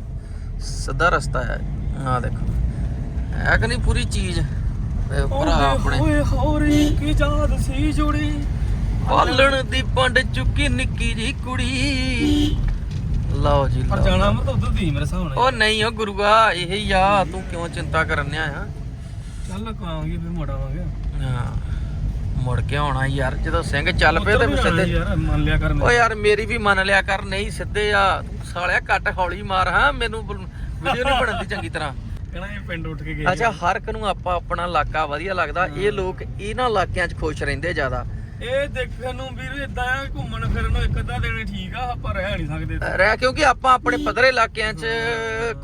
ਸਿੱਧਾ ਰਸਤਾ ਆ। ਆ ਦੇਖੋ। ਹੈ ਕਿ ਨਹੀਂ ਪੂਰੀ ਚੀਜ਼? ਇਹ ਭਰਾ ਆਪਣੇ। ਓਏ ਹੋਰੀ ਕੀ ਯਾਦ ਸੀ ਜੁੜੀ? ਪਾਲਣ ਦੀ ਪੰਡ ਚੁੱਕੀ ਨਿੱਕੀ ਜੀ ਕੁੜੀ। ਲਓ ਜੀ ਪਰ ਲਓ। ਜਾਣਾ ਮੈਂ ਤਾਂ ਉਧਰ ਦੀ ਮੇਰੇ ਹਿਸਾਬ ਨਾਲ। ਉਹ ਨਹੀਂ ਉਹ ਗੁਰੂਆ ਇਹ ਹੀ ਆ। ਤੂੰ ਕਿਉਂ ਚਿੰਤਾ ਕਰਨ ਆ? ਚੱਲ ਕਾਵਾਂਗੇ ਫਿਰ ਮੋੜਾਵਾਂਗੇ ਹਾਂ। ਮੁੜ ਕੇ ਆਉਣਾ ਯਾਰ ਜਦੋਂ ਸਿੰਘ ਚੱਲ ਪਏ ਤੇ ਸਿੱਧੇ ਯਾਰ ਮੰਨ ਲਿਆ ਕਰ ਓ ਯਾਰ ਮੇਰੀ ਵੀ ਮੰਨ ਲਿਆ ਕਰ ਨਹੀਂ ਸਿੱਧੇ ਆ ਤੂੰ ਸਾਲਿਆ ਕੱਟ ਹੌਲੀ ਮਾਰ ਹਾਂ ਮੈਨੂੰ ਵੀਡੀਓ ਨਹੀਂ ਬਣਦੀ ਚੰਗੀ ਤਰ੍ਹਾਂ। ਕਹਣਾ ਇਹ ਪਿੰਡ ਉੱਠ ਕੇ ਗਏ ਅੱਛਾ ਹਰ ਇੱਕ ਨੂੰ ਆਪਾਂ ਆਪਣਾ ਇਲਾਕਾ ਵਧੀਆ ਲੱਗਦਾ ਇਹ ਲੋਕ ਇਹਨਾਂ ਇਲਾਕਿਆਂ 'ਚ ਖੁਸ਼ ਰਹਿੰਦੇ ਜ਼ਿਆਦਾ। ਇਹ ਦੇਖਣ ਨੂੰ ਵੀਰ ਇਦਾਂ ਆ ਘੁੰਮਣ ਫਿਰਨ ਨੂੰ ਇੱਕ ਅੱਧਾ ਦਿਨ ਠੀਕ ਆ ਆਪਾਂ ਰਹਿ ਨਹੀਂ ਸਕਦੇ। ਰਹਿ ਕਿਉਂਕਿ ਆਪਾਂ ਆਪਣੇ ਪੱਧਰੇ ਇਲਾਕਿਆਂ 'ਚ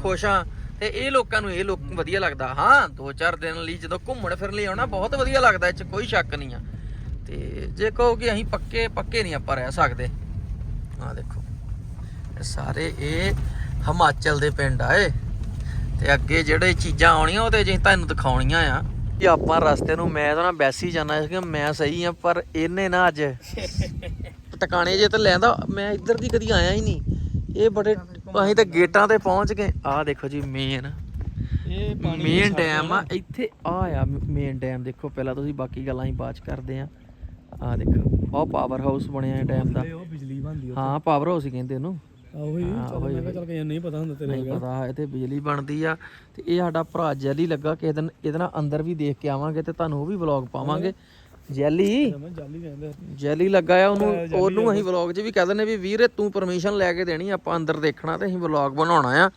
ਖੁਸ਼ ਆ ਤੇ ਇਹ ਲੋਕਾਂ ਨੂੰ ਇਹ ਲੋਕ ਵਧੀਆ ਲੱਗਦਾ। ਹਾਂ ਦੋ ਚਾਰ ਦਿਨ ਲਈ ਜਦੋਂ ਘੁੰਮਣ ਫਿਰਨ ਲਈ ਆਉਣਾ ਬਹੁਤ ਵਧੀਆ ਲੱਗਦਾ ਇਹ 'ਚ ਕੋਈ ਸ਼ੱਕ ਨਹੀਂ ਆ। ਤੇ ਜੇ ਕਹੋ ਕਿ ਅਸੀਂ ਪੱਕੇ ਪੱਕੇ ਨਹੀਂ ਆਪਾਂ ਰਹਿ ਸਕਦੇ। ਆ ਦੇਖੋ। ਸਾਰੇ ਇਹ ਹਿਮਾਚਲ ਦੇ ਪਿੰਡ ਆ ਇਹ। ਤੇ ਅੱਗੇ ਜਿਹੜੇ ਚੀਜ਼ਾਂ ਆਉਣੀਆਂ ਉਹਦੇ ਜੇ ਤੁਹਾਨੂੰ ਦਿਖਾਉਣੀਆਂ ਆ। ਕਿ ਆਪਾਂ ਰਸਤੇ ਨੂੰ ਮੈਂ ਤਾਂ ਨਾ ਵੈਸੀ ਜਾਣਾ ਸੀ ਕਿ ਮੈਂ ਸਹੀ ਆ ਪਰ ਇਹਨੇ ਨਾ ਅੱਜ ਟਿਕਾਣੇ ਜੇ ਤੇ ਲੈਂਦਾ ਮੈਂ ਇੱਧਰ ਦੀ ਕਦੀ ਆਇਆ ਹੀ ਨਹੀਂ। ਇਹ ਬੜੇ ਅਸੀਂ ਤਾਂ ਗੇਟਾਂ ਤੇ ਪਹੁੰਚ ਗਏ। ਆਹ ਦੇਖੋ ਜੀ ਮੇਨ ਇਹ ਪਾਣੀ ਮੇਨ ਡੈਮ ਆ ਇੱਥੇ ਆ ਆ ਮੇਨ ਡੈਮ ਦੇਖੋ। ਪਹਿਲਾਂ ਤੁਸੀਂ ਬਾਕੀ ਗੱਲਾਂ ਹੀ ਬਾਅਦ ਚ ਕਰਦੇ ਆ। ਆ ਦੇਖੋ ਉਹ ਪਾਵਰ ਹਾਊਸ ਬਣਿਆ ਹੈ ਡੈਮ ਦਾ। ਉਹ ਬਿਜਲੀ ਹਾਂ ਪਾਵਰ ਹਾਊਸ ਹੀ ਕਹਿੰਦੇ ਇਹਨੂੰ। ਆਹੋ ਚੱਲ ਉਹੀ, ਮੈਂ ਕਿਹਾ ਚੱਲ ਕੇ ਨਹੀਂ ਪਤਾ ਹੁੰਦਾ ਤੇਰੇ ਨਹੀਂ ਪਤਾ ਇੱਥੇ ਬਿਜਲੀ ਬਣਦੀ ਆ। ਤੇ ਇਹ ਸਾਡਾ ਭਰਾ ਜੈਲੀ ਲੱਗਾ ਕਿਸੇ ਦਿਨ ਇਹਦੇ ਨਾਲ ਅੰਦਰ ਵੀ ਦੇਖ ਕੇ ਆਵਾਂਗੇ ਤੇ ਤੁਹਾਨੂੰ ਉਹ ਵੀ ਵਲੌਗ ਪਾਵਾਂਗੇ। ਜੈਲੀ? ਮੈਂ ਜਾਲੀ ਲੱਗਾ ਆ ਉਹਨੂੰ ਉਹਨੂੰ ਅਸੀਂ ਵਲੌਗ 'ਚ ਵੀ ਕਹਿ ਦਿੰਦੇ ਵੀ ਵੀਰ ਤੂੰ ਪਰਮਿਸ਼ਨ ਲੈ ਕੇ ਦੇਣੀ ਆਪਾਂ ਅੰਦਰ ਦੇਖਣਾ ਤੇ ਅਸੀਂ ਵਲੌਗ ਬਣਾਉਣਾ ਆ।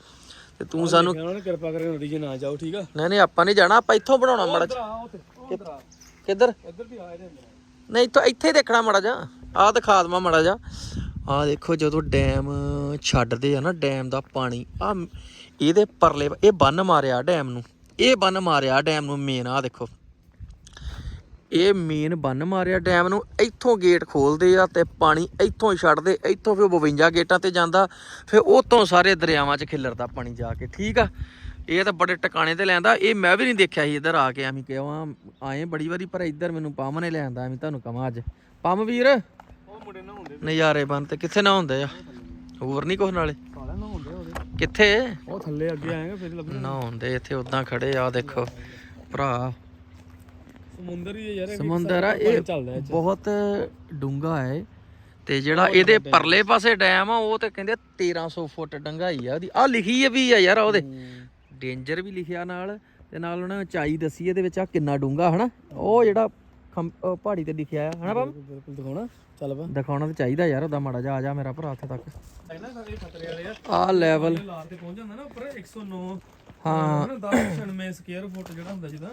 ਤੇ ਤੂੰ ਸਾਨੂੰ ਉਹਨਾਂ ਨੇ ਕਿਰਪਾ ਕਰਕੇ ਨਦੀ 'ਚ ਨਾ ਜਾਓ ਠੀਕ ਆ? ਨਹੀਂ ਨਹੀਂ ਆਪਾਂ ਨਹੀਂ ਜਾਣਾ ਆਪਾਂ ਇੱਥੋਂ ਬਣਾਉਣਾ ਮੜਾ ਆ ਆ। ਕਿੱਧਰ? ਇੱਧਰ ਵੀ ਆਏ ਦੇ ਅੰਦਰ। ਨਹੀਂ ਇੱਥੋਂ ਇੱਥੇ ਦੇਖਣਾ ਮੜਾ ਜਾ ਆਹ ਦਿਖਾ ਦਵਾਂ ਮੜਾ ਜਾ ਆ ਦੇਖੋ ਜਦੋਂ ਡੈਮ ਛੱਡਦੇ ਆ ਨਾ ਡੈਮ ਦਾ ਪਾਣੀ ਆ ਇਹਦੇ ਪਰਲੇ ਇਹ ਬੰਨ ਮਾਰਿਆ ਡੈਮ ਨੂੰ। ਇਹ ਬੰਨ ਮਾਰਿਆ ਡੈਮ ਨੂੰ ਮੇਨ ਆ ਦੇਖੋ। ਇਹ ਮੇਨ ਬੰਨ ਮਾਰਿਆ ਡੈਮ ਨੂੰ ਇੱਥੋਂ ਗੇਟ ਖੋਲਦੇ ਆ ਤੇ ਪਾਣੀ ਇੱਥੋਂ ਛੱਡਦੇ ਇੱਥੋਂ ਫਿਰ 52 ਗੇਟਾਂ ਤੇ ਜਾਂਦਾ ਫਿਰ ਉਤੋਂ ਸਾਰੇ ਦਰਿਆਵਾਂ 'ਚ ਖਿਲਰਦਾ ਪਾਣੀ ਜਾ ਕੇ ਠੀਕ ਆ? ਇਹ ਤਾਂ ਬੜੇ ਟਿਕਾਣੇ ਤੇ ਲੈਂਦਾ ਇਹ ਮੈਂ ਵੀ ਨਹੀਂ ਦੇਖਿਆ ਸੀ ਇੱਧਰ ਆ ਕੇ ਐਵੇਂ ਕਿਹਾ ਆਏ ਬੜੀ ਵਾਰੀ ਪਰ ਇੱਧਰ ਮੈਨੂੰ ਪੰਮ ਨੇ ਲੈਂਦਾ ਐਵੇਂ ਤੁਹਾਨੂੰ ਕਹਾਂ ਅੱਜ। ਪੰਮ ਵੀਰ? ਉਹ ਮੁੰਡੇ ਨਾ ਹੁੰਦੇ ਨਜ਼ਾਰੇ ਬੰਨ ਤੇ ਕਿੱਥੇ ਨਾ ਹੁੰਦੇ ਆ? ਹੋਰ ਨਹੀਂ ਕੁਛ ਨਾਲੇ। ਕਿੱਥੇ? ਉਹ ਥੱਲੇ ਅੱਗੇ ਆਏਗਾ ਫਿਰ ਲੱਭਣਾ। ਨਾ ਹੁੰਦੇ ਇੱਥੇ ਉਦਾਂ ਖੜੇ ਆ ਦੇਖੋ ਭਰਾ। ਸਮੁੰਦਰ ਹੀ ਹੈ ਯਾਰ ਸਮੁੰਦਰ ਆ ਇਹ। ਬਹੁਤ ਡੂੰਘਾ ਹੈ ਤੇ ਜਿਹੜਾ ਇਹਦੇ ਪਰਲੇ ਪਾਸੇ ਡੈਮ ਆ ਉਹ ਤੇ ਕਹਿੰਦੇ 1300 ਫੁੱਟ ਡੰਗਾਈ ਆ ਉਹਦੀ ਆ ਲਿਖੀ ਹੈ ਵੀ ਆ ਯਾਰ ਉਹਦੇ। ਡੇਂਜਰ ਵੀ ਲਿਖਿਆ ਨਾਲ ਤੇ ਨਾਲ ਉਹਨਾਂ ਉਚਾਈ ਦੱਸੀ ਇਹਦੇ ਵਿੱਚ ਆ ਕਿੰਨਾ ਡੂੰਘਾ ਹਨਾ? ਉਹ ਜਿਹੜਾ ਪਹਾੜੀ ਤੇ ਲਿਖਿਆ ਆ ਹਨਾ ਬਾਬ? ਬਿਲਕੁਲ ਦਿਖਾਉਣਾ। ਚੱਲ ਪਾ ਦਿਖਾਉਣਾ ਤੇ ਚਾਹੀਦਾ ਯਾਰ ਉਹਦਾ ਮਾੜਾ ਜਾ ਆ ਜਾ ਮੇਰਾ ਭਰਾ ਉੱਥੇ ਤੱਕ। ਆ। ਆ ਲੈਵਲ ਲਾਰ ਤੇ ਪਹੁੰਚ ਜਾਂਦਾ ਨਾ ਉੱਪਰ 109 ਹਾਂ। ਨਾ 1096 ਸਕੁਅਰ ਫੁੱਟ ਜਿਹੜਾ ਹੁੰਦਾ ਜਿਹਦਾ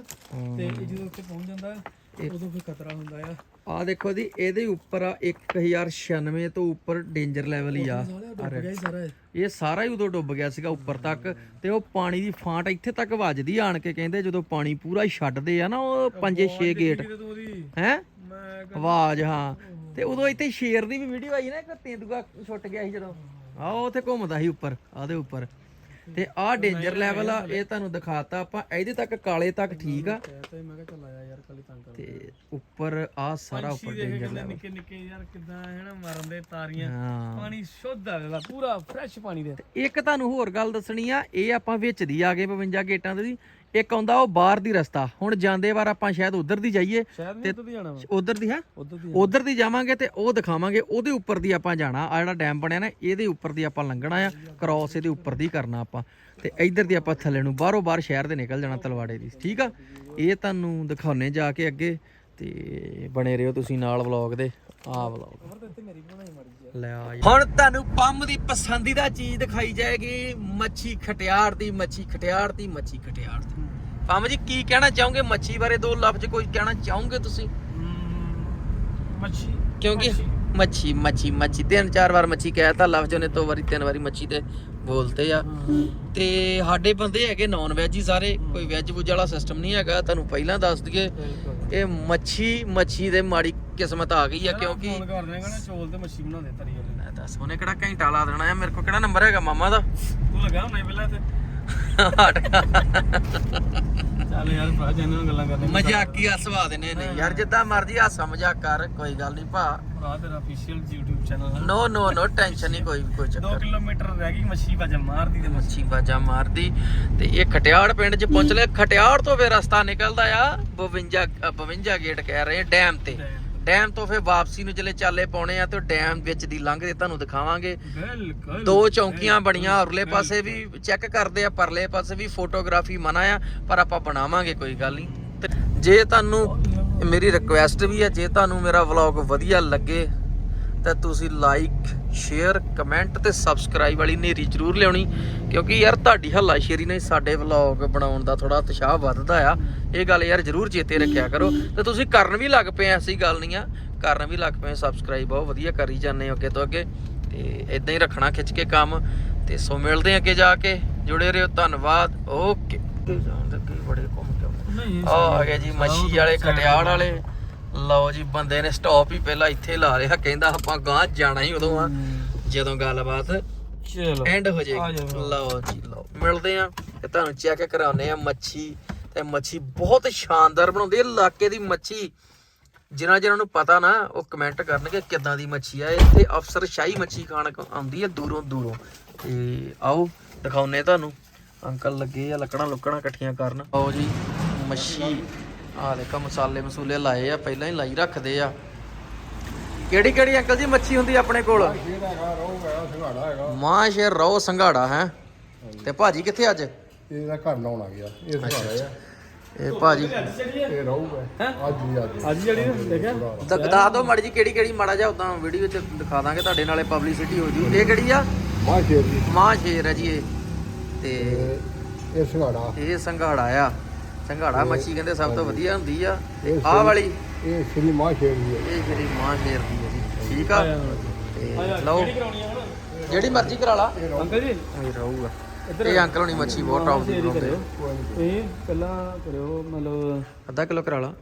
ਤੇ ਇਹ ਜਦੋਂ ਉੱਤੇ ਪਹੁੰਚ ਜਾਂਦਾ ਹੈ, ਉਦੋਂ ਫਿਰ ਖਤਰਾ ਹੁੰਦਾ ਆ। ਆ ਦੇਖੋ ਦੀ ਇਹਦੇ ਉੱਪਰ ਆ 1096 ਤੋਂ ਉੱਪਰ ਡੇਂਜਰ ਲੈਵਲ ਹੀ ਆ। ਇਹ। ਸਾਰਾ ਹੀ ਉਦੋਂ ਡੁੱਬ ਗਿਆ ਸੀਗਾ ਉੱਪਰ ਤੱਕ ਤੇ ਉਹ ਪਾਣੀ ਦੀ ਫਾਂਟ ਇੱਥੇ ਤੱਕ ਵੱਜਦੀ ਆਣ ਕੇ ਕਹਿੰਦੇ ਜਦੋਂ ਪਾਣੀ ਪੂਰਾ ਹੀ ਛੱਡਦੇ ਆ ਨਾ ਉਹ ਪੰਜੇ ਛੇ ਗੇਟ ਹੈ? ਆਵਾਜ਼ ਹਾਂ। ਤੇ ਉਦੋਂ ਇੱਥੇ ਸ਼ੇਰ ਦੀ ਵੀ ਵੀਡੀਓ ਆਈ ਨਾ ਇੱਕ ਤੇਂਦੂਆ ਛੁੱਟ ਗਿਆ ਸੀ ਜਦੋਂ। ਆ ਉਹ ਉੱਥੇ ਘੁੰਮਦਾ ਸੀ ਉੱਪਰ ਆਦੇ ਉੱਪਰ। ਤੇ ਆਹ ਡੇਂਜਰ ਲੈਵਲ ਆ ਇਹ ਤੁਹਾਨੂੰ ਦਿਖਾਤਾ ਆਪਾਂ। ਇਹਦੇ ਤੱਕ ਕਾਲੇ ਤੱਕ ਠੀਕ ਆ। ਤੇ ਮੈਂ ਕਿਹਾ ਚੱਲ ਆਇਆ ਯਾਰ ਕੱਲੀ ਤੰਗ ਕਰ ਤੇ ਉੱਪਰ ਆ ਸਾਰਾ ਉੱਪਰ ਡੇਂਜਰ ਲੈਵਲ ਨਿੱਕੇ ਨਿੱਕੇ ਯਾਰ ਕਿਦਾਂ ਹੈ ਨਾ ਮਾਰਨ ਦੇ ਤਾਰੀਆਂ। ਪਾਣੀ ਸ਼ੁੱਧ ਆ ਇਹਦਾ ਪੂਰਾ ਫਰੈਸ਼ ਪਾਣੀ ਦੇ। ਇੱਕ ਤੁਹਾਨੂੰ ਹੋਰ ਗੱਲ ਦੱਸਣੀ ਆ ਇਹ ਆਪਾਂ ਵਿੱਚ ਦੀ ਆ ਗਏ 52 ਗੇਟਾਂ ਦੇ ਦੀ। ਇੱਕ ਆਉਂਦਾ ਉਹ ਬਾਹਰ ਦੀ ਰਸਤਾ। ਹੁਣ ਜਾਂਦੇ ਵਾਰ ਆਪਾਂ ਸ਼ਾਇਦ ਉਧਰ ਦੀ ਜਾਈਏ ਸ਼ਾਇਦ ਨਹੀਂ ਉੱਧਰ ਦੀ ਜਾਣਾ ਉਧਰ ਦੀ ਹੈ? ਉੱਧਰ ਦੀ ਉਧਰ ਦੀ ਜਾਵਾਂਗੇ ਤੇ ਉਹ ਦਿਖਾਵਾਂਗੇ। ਉਹਦੇ ਉੱਪਰ ਦੀ ਆਪਾਂ ਜਾਣਾ। ਆ ਜਿਹੜਾ ਡੈਮ ਬਣਿਆ ਨਾ ਇਹਦੇ ਉੱਪਰ ਦੀ ਆਪਾਂ ਲੰਘਣਾ ਆ। ਕ੍ਰਾਸ ਇਹਦੇ ਉੱਪਰ ਦੀ ਕਰਨਾ ਆਪਾਂ। ਤੇ ਇੱਧਰ ਦੀ ਆਪਾਂ ਥੱਲੇ ਨੂੰ ਬਾਹਰੋਂ ਬਾਹਰ ਸ਼ਹਿਰ ਦੇ ਨਿਕਲ ਜਾਣਾ ਤਲਵਾੜੇ ਦੀ। ਠੀਕ ਆ? ਇਹ ਤੁਹਾਨੂੰ ਦਿਖਾਉਣੇ ਜਾ ਕੇ ਅੱਗੇ। ਤੇ ਬਣੇ ਰਹੋ ਤੁਸੀਂ ਨਾਲ ਵਲੌਗ ਦੇ। ਆ। ਵਲੌਗ ਲੈ ਆ ਹੁਣ ਤੁਹਾਨੂੰ ਪੰਮ ਦੀ ਪਸੰਦੀਦਾ ਚੀਜ਼ ਦਿਖਾਈ ਜਾਏਗੀ। ਮੱਛੀ ਖਟਿਆੜ ਦੀ ਮੱਛੀ ਖਟਿਆੜ ਦੀ ਮੱਛੀ ਖਟਿਆੜ ਦੀ। ਪੰਮ ਜੀ ਕੀ ਕਹਿਣਾ ਚਾਹੋਗੇ ਮੱਛੀ ਬਾਰੇ ਦੋ ਲਫ਼ਜ਼ ਕੋਈ ਕਹਿਣਾ ਚਾਹੋਗੇ ਤੁਸੀਂ? ਮੱਛੀ ਕਿਉਂਕਿ ਮੱਛੀ। ਮੱਛੀ ਮੱਛੀ ਤਿੰਨ ਚਾਰ ਵਾਰ ਮੱਛੀ ਕਹਿਤਾ ਲਫ਼ਜ਼ ਉਹਨੇ ਦੋ ਵਾਰੀ ਤਿੰਨ ਵਾਰੀ ਮੱਛੀ ਤੇ ਬੋਲਤੇ ਆ। ਤੇ ਸਾਡੇ ਬੰਦੇ ਹੈਗੇ ਨਾਨ ਵੈਜ ਹੀ ਸਾਰੇ ਕੋਈ ਵੈਜ ਵੁੱਜ ਵਾਲਾ ਸਿਸਟਮ ਨਹੀਂ ਹੈਗਾ ਤੁਹਾਨੂੰ ਪਹਿਲਾਂ ਦੱਸ ਦਈਏ ਇਹ ਮੱਛੀ ਮੱਛੀ ਦੇ ਮਾੜੀ ਕਿਸਮਤ ਆ ਗਈ ਆ ਕਿਉਂਕਿ ਫੋਨ ਕਰ ਦੇਗਾ ਨਾ ਚੋਲ ਤੇ ਮੱਛੀ ਬਣਾਉਂਦੇ ਤਰੀ ਵਾਲੇ। ਮੈਂ ਦੱਸ ਉਹਨੇ ਕਿਹੜਾ ਘੰਟਾ ਲਾ ਦੇਣਾ ਆ ਮੇਰੇ ਕੋਲ ਕਿਹੜਾ ਨੰਬਰ ਹੈਗਾ ਮਾਮਾ ਦਾ? ਤੂੰ ਲਗਾ ਹੁਣੇ ਪਹਿਲਾਂ ਤੇ। ਚੱਲ ਯਾਰ ਭਰਾ ਜੈਨਾਂ ਨਾਲ ਗੱਲਾਂ ਕਰਨੇ ਮਜ਼ਾਕੀ ਹਸਵਾ ਦੇਣੇ ਨੇ ਯਾਰ ਜਿੱਦਾਂ ਮਰਜ਼ੀ ਹਾਸਾ ਮਜ਼ਾਕ ਕਰ ਕੋਈ ਗੱਲ ਨਹੀਂ ਭਾ। ਭਰਾ ਤੇਰਾ ਅਫੀਸ਼ੀਅਲ YouTube ਚੈਨਲ ਹੈ ਨੋ ਨੋ ਨੋ ਟੈਨਸ਼ਨ ਨਹੀਂ ਕੋਈ ਕੋਈ 2 ਚੱਕਰ ਕਿਲੋਮੀਟਰ ਰਹਿ ਗਈ ਮੱਛੀ ਮਾਰਦੀ ਤੇ ਮੱਛੀ ਮੱਛੀ ਬਾਜਾ ਮਾਰਦੀ। ਤੇ ਇਹ ਖਟਿਆੜ ਪਿੰਡ 'ਚ ਪਹੁੰਚ ਲਿਆ ਖਟਿਆੜ ਤੋਂ ਫੇਰ ਰਸਤਾ ਨਿਕਲਦਾ ਆ 52 ਅ, 52 ਗੇਟ ਕਹਿ ਰਹੇ ਡੈਮ ਤੇ। ਡੈਮ। ਤੋਂ ਫੇਰ ਵਾਪਸੀ ਨੂੰ ਜਲੇ ਚਾਲੇ ਪਾਉਣੇ ਆ ਤੇ ਡੈਮ ਵਿੱਚ ਦੀ ਲੰਘਦੇ ਤੁਹਾਨੂੰ ਦਿਖਾਵਾਂਗੇ। ਬਿਲਕੁਲ। ਦੋ ਚੌਂਕੀਆਂ ਬਣੀਆਂ ਉਰਲੇ ਪਾਸੇ ਵੀ ਚੈੱਕ ਕਰਦੇ ਆ ਪਰਲੇ ਪਾਸੇ ਵੀ ਫੋਟੋਗ੍ਰਾਫੀ ਮਨਾ ਆ ਪਰ ਆਪਾਂ ਬਣਾਵਾਂਗੇ ਕੋਈ ਗੱਲ ਨਹੀਂ। ਜੇ ਤੁਹਾਨੂੰ ਮੇਰੀ ਰਿਕੁਐਸਟ ਵੀ ਹੈ ਜੇ ਤੁਹਾਨੂੰ ਮੇਰਾ ਵਲੌਗ ਵਧੀਆ ਲੱਗੇ ਤਾਂ ਤੁਸੀਂ ਲਾਈਕ ਸ਼ੇਅਰ ਕਮੈਂਟ ਤੇ ਸਬਸਕ੍ਰਾਈਬ ਵਾਲੀ ਨੇਰੀ ਜ਼ਰੂਰ ਲਿਆਉਣੀ ਕਿਉਂਕਿ ਯਾਰ ਤੁਹਾਡੀ ਹੱਲਾਸ਼ੇਰੀ ਨਾਲ ਸਾਡੇ ਵਲੌਗ ਬਣਾਉਣ ਦਾ ਥੋੜਾ ਉਤਸ਼ਾਹ ਵੱਧਦਾ ਆ। ਇਹ ਗੱਲ ਯਾਰ ਜ਼ਰੂਰ ਚੇਤੇ ਰੱਖਿਆ ਕਰੋ। ਤੇ ਤੁਸੀਂ ਕਰਨ ਵੀ ਲੱਗ ਪਏ ਐਸੀ ਗੱਲ ਨਹੀਂ ਆ। ਕਰਨ ਵੀ ਲੱਗ ਪਏ ਸਬਸਕ੍ਰਾਈਬ ਬਹੁਤ ਵਧੀਆ ਕਰੀ ਜਾਂਦੇ ਹੋ ਅੱਗੇ ਤੋਂ ਅੱਗੇ। ਤੇ ਇਦਾਂ ਹੀ ਰੱਖਣਾ ਖਿੱਚ ਕੇ ਕੰਮ। ਤੇ ਸੋ ਮਿਲਦੇ ਆ ਅੱਗੇ ਜਾ ਕੇ। ਜੁੜੇ ਰਹੋ ਧੰਨਵਾਦ। ਓਕੇ ਜਾਣ ਬੜੇ ਘੁੰਮ ਕੇ ਆ ਆ ਗਏ ਜੀ ਮੱਛੀ ਵਾਲੇ ਖਟਿਆੜ ਵਾਲੇ। ਲਓ ਜੀ ਬੰਦੇ ਨੇ ਸਟਾਪ ਹੀ ਪਹਿਲਾਂ ਇੱਥੇ ਲਾ ਲਿਆ ਕਹਿੰਦਾ ਆਪਾਂ ਗਾਂ ਜਾਣਾ ਹੀ ਉਦੋਂ ਆ। ਜਦੋਂ ਗੱਲਬਾਤ ਚਲੋ ਐਂਡ ਹੋ ਜਾਏਗੀ। ਲਓ ਜੀ ਲਓ। ਮਿਲਦੇ ਆ ਤੇ ਤੁਹਾਨੂੰ ਚੈੱਕ ਕਰਾਉਨੇ ਆ ਮੱਛੀ ਤੇ ਮੱਛੀ ਬਹੁਤ ਸ਼ਾਨਦਾਰ ਬਣਾਉਂਦੇ ਆ ਇਲਾਕੇ ਦੀ ਮੱਛੀ ਜਿਨ੍ਹਾਂ ਜਿਨ੍ਹਾਂ ਨੂੰ ਪਤਾ ਨਾ ਉਹ ਕਮੈਂਟ ਕਰਨਗੇ ਕਿੱਦਾਂ ਦੀ ਮੱਛੀ ਆ। ਇੱਥੇ ਅਫਸਰ ਸ਼ਾਹੀ ਮੱਛੀ ਖਾਣ ਆਉਂਦੀ ਆ ਦੂਰੋਂ ਦੂਰੋਂ। ਤੇ ਆਓ ਦਿਖਾਉਨੇ ਤੁਹਾਨੂੰ। ਅੰਕਲ ਲੱਗੇ ਆ ਲੱਕੜਾਂ ਲੁੱਕੜਾਂ ਇਕੱਠੀਆਂ ਕਰਨ। ਆਓ ਜੀ ਮੱਛੀ ਆ ਦੇਖੋ ਮਸਾਲੇ ਮਸੂਲੇ ਲਾਏ ਆ ਪਹਿਲਾਂ ਹੀ ਲਾਈ ਰੱਖਦੇ ਆ। ਕਿਹੜੀ ਕਿਹੜੀ ਅੰਕਲ ਜੀ ਮੱਛੀ ਹੁੰਦੀ ਆਪਣੇ ਕੋਲ? ਇਹ ਹੈਗਾ ਰੋਹ ਹੈਗਾ ਸੰਘਾੜਾ ਹੈਗਾ ਮਾਂ ਸ਼ੇਰ ਰੋ ਸੰਘਾੜਾ ਹੈ? ਤੇ ਭਾਜੀ ਕਿੱਥੇ ਅੱਜ? ਇਹਦਾ ਘਰ ਲਾਉਣ ਆ ਗਿਆ। ਇਹ ਸੰਘਾੜਾ ਆ। ਇਹ ਭਾਜੀ ਇਹ ਰੋਹ ਹੈ? ਅੱਜ ਹੀ ਅੱਜ ਅੱਜ ਜਿਹੜੀ ਦੇਖਿਆ ਦ- ਦੱਸ ਦਿਓ ਮੜ ਜੀ ਕਿਹੜੀ ਕਿਹੜੀ ਮਾੜਾ ਜਿਹਾ ਉਦਾਂ ਵੀਡੀਓ 'ਚ ਦਿਖਾ ਦਾਂਗੇ ਤੁਹਾਡੇ ਨਾਲੇ ਪਬਲਿਸਿਟੀ ਹੋ ਜੂ। ਇਹ ਕਿਹੜੀ ਆ? ਮਾਂ ਸ਼ੇਰ ਜੀ। ਮਾਂ ਸ਼ੇਰ ਹੈ ਜੀ ਇਹ। ਤੇ ਇਹ ਸੰਘਾੜਾ। ਇਹ ਸੰਘਾੜਾ ਆ। ਸੰਘਾੜਾ ਮੱਛੀ ਕਹਿੰਦੇ ਸਭ ਤੋਂ ਵਧੀਆ ਹੁੰਦੀ ਆ। ਇਹ ਆਹ ਵਾਲੀ। ਇਹ ਸ੍ਰੀ ਮਾਂ ਸ਼ੇਰ ਜੀ ਹੈ ਇਹ ਜਿਹੜੀ ਮਾਂ ਸ਼ੇਰ ਦੀ ਹੈ ਜੀ। ਠੀਕ ਆ? ਤੇ ਲਓ। ਜਿਹੜੀ ਮਰਜ਼ੀ ਕਰਾ ਲਾ। ਅੰਕਲ ਜੀ? ਇਹ ਰਹੂਗਾ। ਇਹ ਅੰਕਲ ਹੋਣੀ ਮੱਛੀ ਬਹੁਤ ਟੌਪ ਦੀ ਬਣਾਉਂਦੇ ਇਹ ਪਹਿਲਾਂ ਕਰਿਓ ਮਤਲਬ ਅੱਧਾ ਕਿਲੋ ਕਰਾ ਲਾ।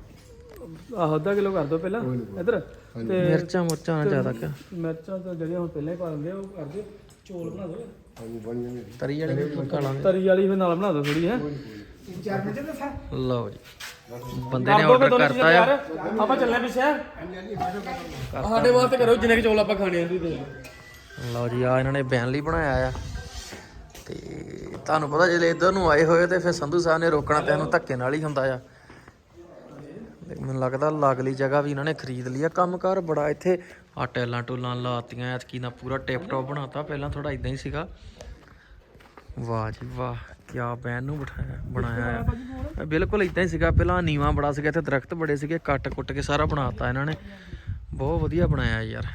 ਆਹ ਅੱਧਾ ਕਿਲੋ ਕਰ ਦਿਓ ਪਹਿਲਾਂ। ਇੱਧਰ। ਤੇ ਮਿਰਚਾਂ ਮੁਰਚਾਂ ਨਾ ਜ਼ਿਆਦਾ ਕਿ ਮਿਰਚਾਂ ਤਾਂ ਜਿਹੜੀਆਂ ਹੁਣ ਪਹਿਲਾਂ ਹੀ ਪਾ ਦਿੰਦੇ ਆ ਉਹ ਕਰ ਦਿਓ। ਚੋਲ ਬਣਾ ਦਿਓ। ਹਾਂਜੀ ਬਣ ਜਾਂਦੀ ਤਰੀ ਵਾਲੀ ਵੀ ਪਕਾ ਲਾਂਗੇ। ਤਰੀ ਵਾਲੀ ਫਿਰ ਨਾਲ ਬਣਾ ਦਿਓ ਥੋੜੀ ਹੈ। ਲਓ ਜੀ ਬੰਦੇ ਨੇ ਆਰਡਰ ਕਰਤਾ ਆ। ਆਪਾਂ ਚੱਲਨੇ ਪਿੱਛੇ ਸਾਡੇ ਵਾਸਤੇ ਕਰੋ ਜਿੰਨੇ ਕਿ ਚੌਲ ਆਪਾਂ ਖਾਣੇ ਆ ਤੁਸੀਂ ਲਓ। ਜੀ ਆ ਇਹਨਾਂ ਨੇ ਬੈਨ ਲਈ ਬਣਾਇਆ ਆ। ਤੇ ਤੁਹਾਨੂੰ ਪਤਾ ਜੇ ਇਧਰ ਨੂੰ ਆਏ ਹੋਏ ਤੇ ਫਿਰ ਸੰਧੂ ਸਾਹਿਬ ਨੇ ਰੋਕਣਾ ਤੇ ਇਹਨੂੰ ਧੱਕੇ ਨਾਲ ਹੀ ਹੁੰਦਾ ਆ। ਮੈਨੂੰ ਲੱਗਦਾ ਲਾਗਲੀ ਜਗ੍ਹਾ ਵੀ ਇਹਨਾਂ ਨੇ ਖਰੀਦ ਲਈ ਆ। ਕੰਮਕਾਰ ਬੜਾ ਇੱਥੇ। ਆ ਟੈਲਾਂ ਟੂਲਾਂ ਲਾਤੀਆਂ ਐਤਕੀ ਦਾ ਪੂਰਾ ਟਿਪ ਟੌਪ ਬਣਾਤਾ। ਪਹਿਲਾਂ ਥੋੜਾ ਇਦਾਂ ਹੀ ਸੀਗਾ। ਵਾਹ ਜੀ ਵਾਹ। ਕਿਆ ਬੈਨ ਨੂੰ ਬਿਠਾਇਆ ਬਣਾਇਆ ਆ ਬਿਲਕੁਲ ਇਦਾਂ ਹੀ ਸੀਗਾ ਪਹਿਲਾਂ ਨੀਵਾ ਬੜਾ ਸੀਗਾ ਇੱਥੇ ਦਰਖਤ ਬੜੇ ਸੀਗੇ ਕੱਟ ਕੁੱਟ ਕੇ ਸਾਰਾ ਬਣਾਤਾ ਇਹਨਾਂ ਨੇ। ਬਹੁਤ ਵਧੀਆ ਬਣਾਇਆ ਯਾਰ।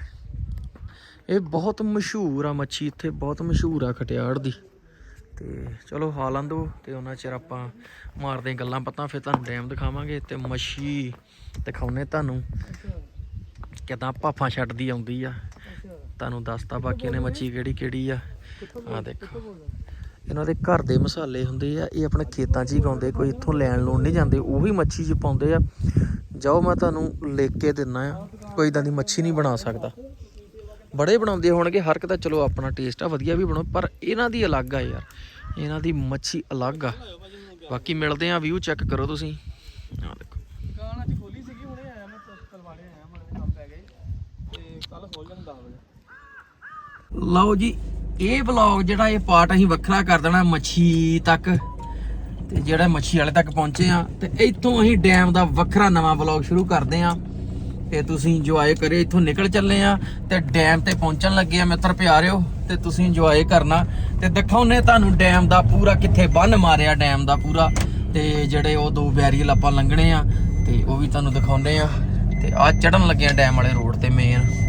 ਇਹ ਬਹੁਤ ਮਸ਼ਹੂਰ ਆ ਮੱਛੀ ਇੱਥੇ ਬਹੁਤ ਮਸ਼ਹੂਰ ਆ ਖਟਿਆੜ ਦੀ। ਤੇ ਚਲੋ ਖਾ ਲੰਦੋ ਤੇ ਉਹਨਾਂ ਚਿਰ ਆਪਾਂ ਮਾਰਦੇ ਗੱਲਾਂ ਪਤਾ ਫਿਰ ਤੁਹਾਨੂੰ ਡੈਮ ਦਿਖਾਵਾਂਗੇ ਤੇ ਮੱਛੀ ਦਿਖਾਉਨੇ ਤੁਹਾਨੂੰ। ਕਿਦਾਂ ਭਾਫਾਂ ਛੱਡਦੀ ਆਉਂਦੀ ਆ। ਤੁਹਾਨੂੰ ਦੱਸਤਾ ਬਾਕੀ ਇਹਨੇ ਮੱਛੀ ਕਿਹੜੀ ਕਿਹੜੀ ਆ। ਆ ਦੇਖੋ। ਇਹਨਾਂ ਦੇ ਘਰ ਦੇ ਮਸਾਲੇ ਹੁੰਦੇ ਆ ਇਹ ਆਪਣੇ ਖੇਤਾਂ 'ਚ ਹੀ ਗਾਉਂਦੇ ਕੋਈ ਇੱਥੋਂ ਲੈਣ ਲੋਣ ਨਹੀਂ ਜਾਂਦੇ ਉਹੀ ਮੱਛੀ 'ਚ ਪਾਉਂਦੇ ਆ। ਜਾਓ ਮੈਂ ਤੁਹਾਨੂੰ ਲਿਖ ਕੇ ਦਿੰਨਾ ਆ ਕੋਈ ਇਦਾਂ ਦੀ ਮੱਛੀ ਨਹੀਂ ਬਣਾ ਸਕਦਾ। ਬੜੇ ਬਣਾਉਂਦੇ ਹੋਣਗੇ ਹਰ ਇੱਕ ਦਾ ਚਲੋ ਆਪਣਾ ਟੇਸਟ ਆ ਵਧੀਆ ਵੀ ਬਣੋ ਪਰ ਇਹਨਾਂ ਦੀ ਅਲੱਗ ਆ ਯਾਰ ਇਹਨਾਂ ਦੀ ਮੱਛੀ ਅਲੱਗ ਆ। ਬਾਕੀ ਮਿਲਦੇ ਆ ਵਿਊ ਚੈੱਕ ਕਰੋ ਤੁਸੀਂ। ਆ ਦੇਖੋ। ਦੁਕਾਨ ਅੱਜ ਖੋਲੀ ਸੀਗੀ ਹੁਣੇ ਆਇਆ ਮੈਂ ਤਲਵਾੜੇ ਆਇਆ ਮੈਂ ਕੰਮ ਪੈ ਗਏ। ਤੇ ਕੱਲ ਖੋਲ ਜਾਣਾ 10 ਵਜੇ। ਲਓ ਜੀ ਇਹ ਵਲੌਗ ਜਿਹੜਾ ਇਹ ਪਾਰਟ ਅਸੀਂ ਵੱਖਰਾ ਕਰ ਦੇਣਾ ਮੱਛੀ ਤੱਕ ਤੇ ਜਿਹੜਾ ਮੱਛੀ ਵਾਲੇ ਤੱਕ ਪਹੁੰਚੇ ਆ। ਤੇ ਇੱਥੋਂ ਅਸੀਂ ਡੈਮ ਦਾ ਵੱਖਰਾ ਨਵਾਂ ਵਲੌਗ ਸ਼ੁਰੂ ਕਰਦੇ ਆ। ਤੇ ਤੁਸੀਂ ਇੰਜੋਏ ਕਰਿਓ, ਇੱਥੋਂ ਨਿਕਲ ਚੱਲੇ ਆ ਤੇ ਡੈਮ ਤੇ ਪਹੁੰਚਣ ਲੱਗੇ ਆ ਮਿੱਤਰ ਪਿਆਰਿਓ। ਤੇ ਤੁਸੀਂ ਇੰਜੋਏ ਕਰਨਾ। ਤੇ ਦਿਖਾਉਨੇ ਤੁਹਾਨੂੰ ਡੈਮ ਦਾ ਪੂਰਾ ਕਿੱਥੇ ਬੰਨ ਮਾਰਿਆ ਡੈਮ ਦਾ ਪੂਰਾ। ਤੇ ਜਿਹੜੇ ਉਹ ਦੋ ਬੈਰੀਅਲ ਆਪਾਂ ਲੰਘਣੇ ਆ, ਤੇ ਉਹ ਵੀ ਤੁਹਾਨੂੰ ਦਿਖਾਉਂਦੇ ਆ। ਤੇ ਆ ਚੜਨ ਲੱਗੇ ਆ ਡੈਮ ਵਾਲੇ ਰੋਡ ਤੇ ਮੇਨ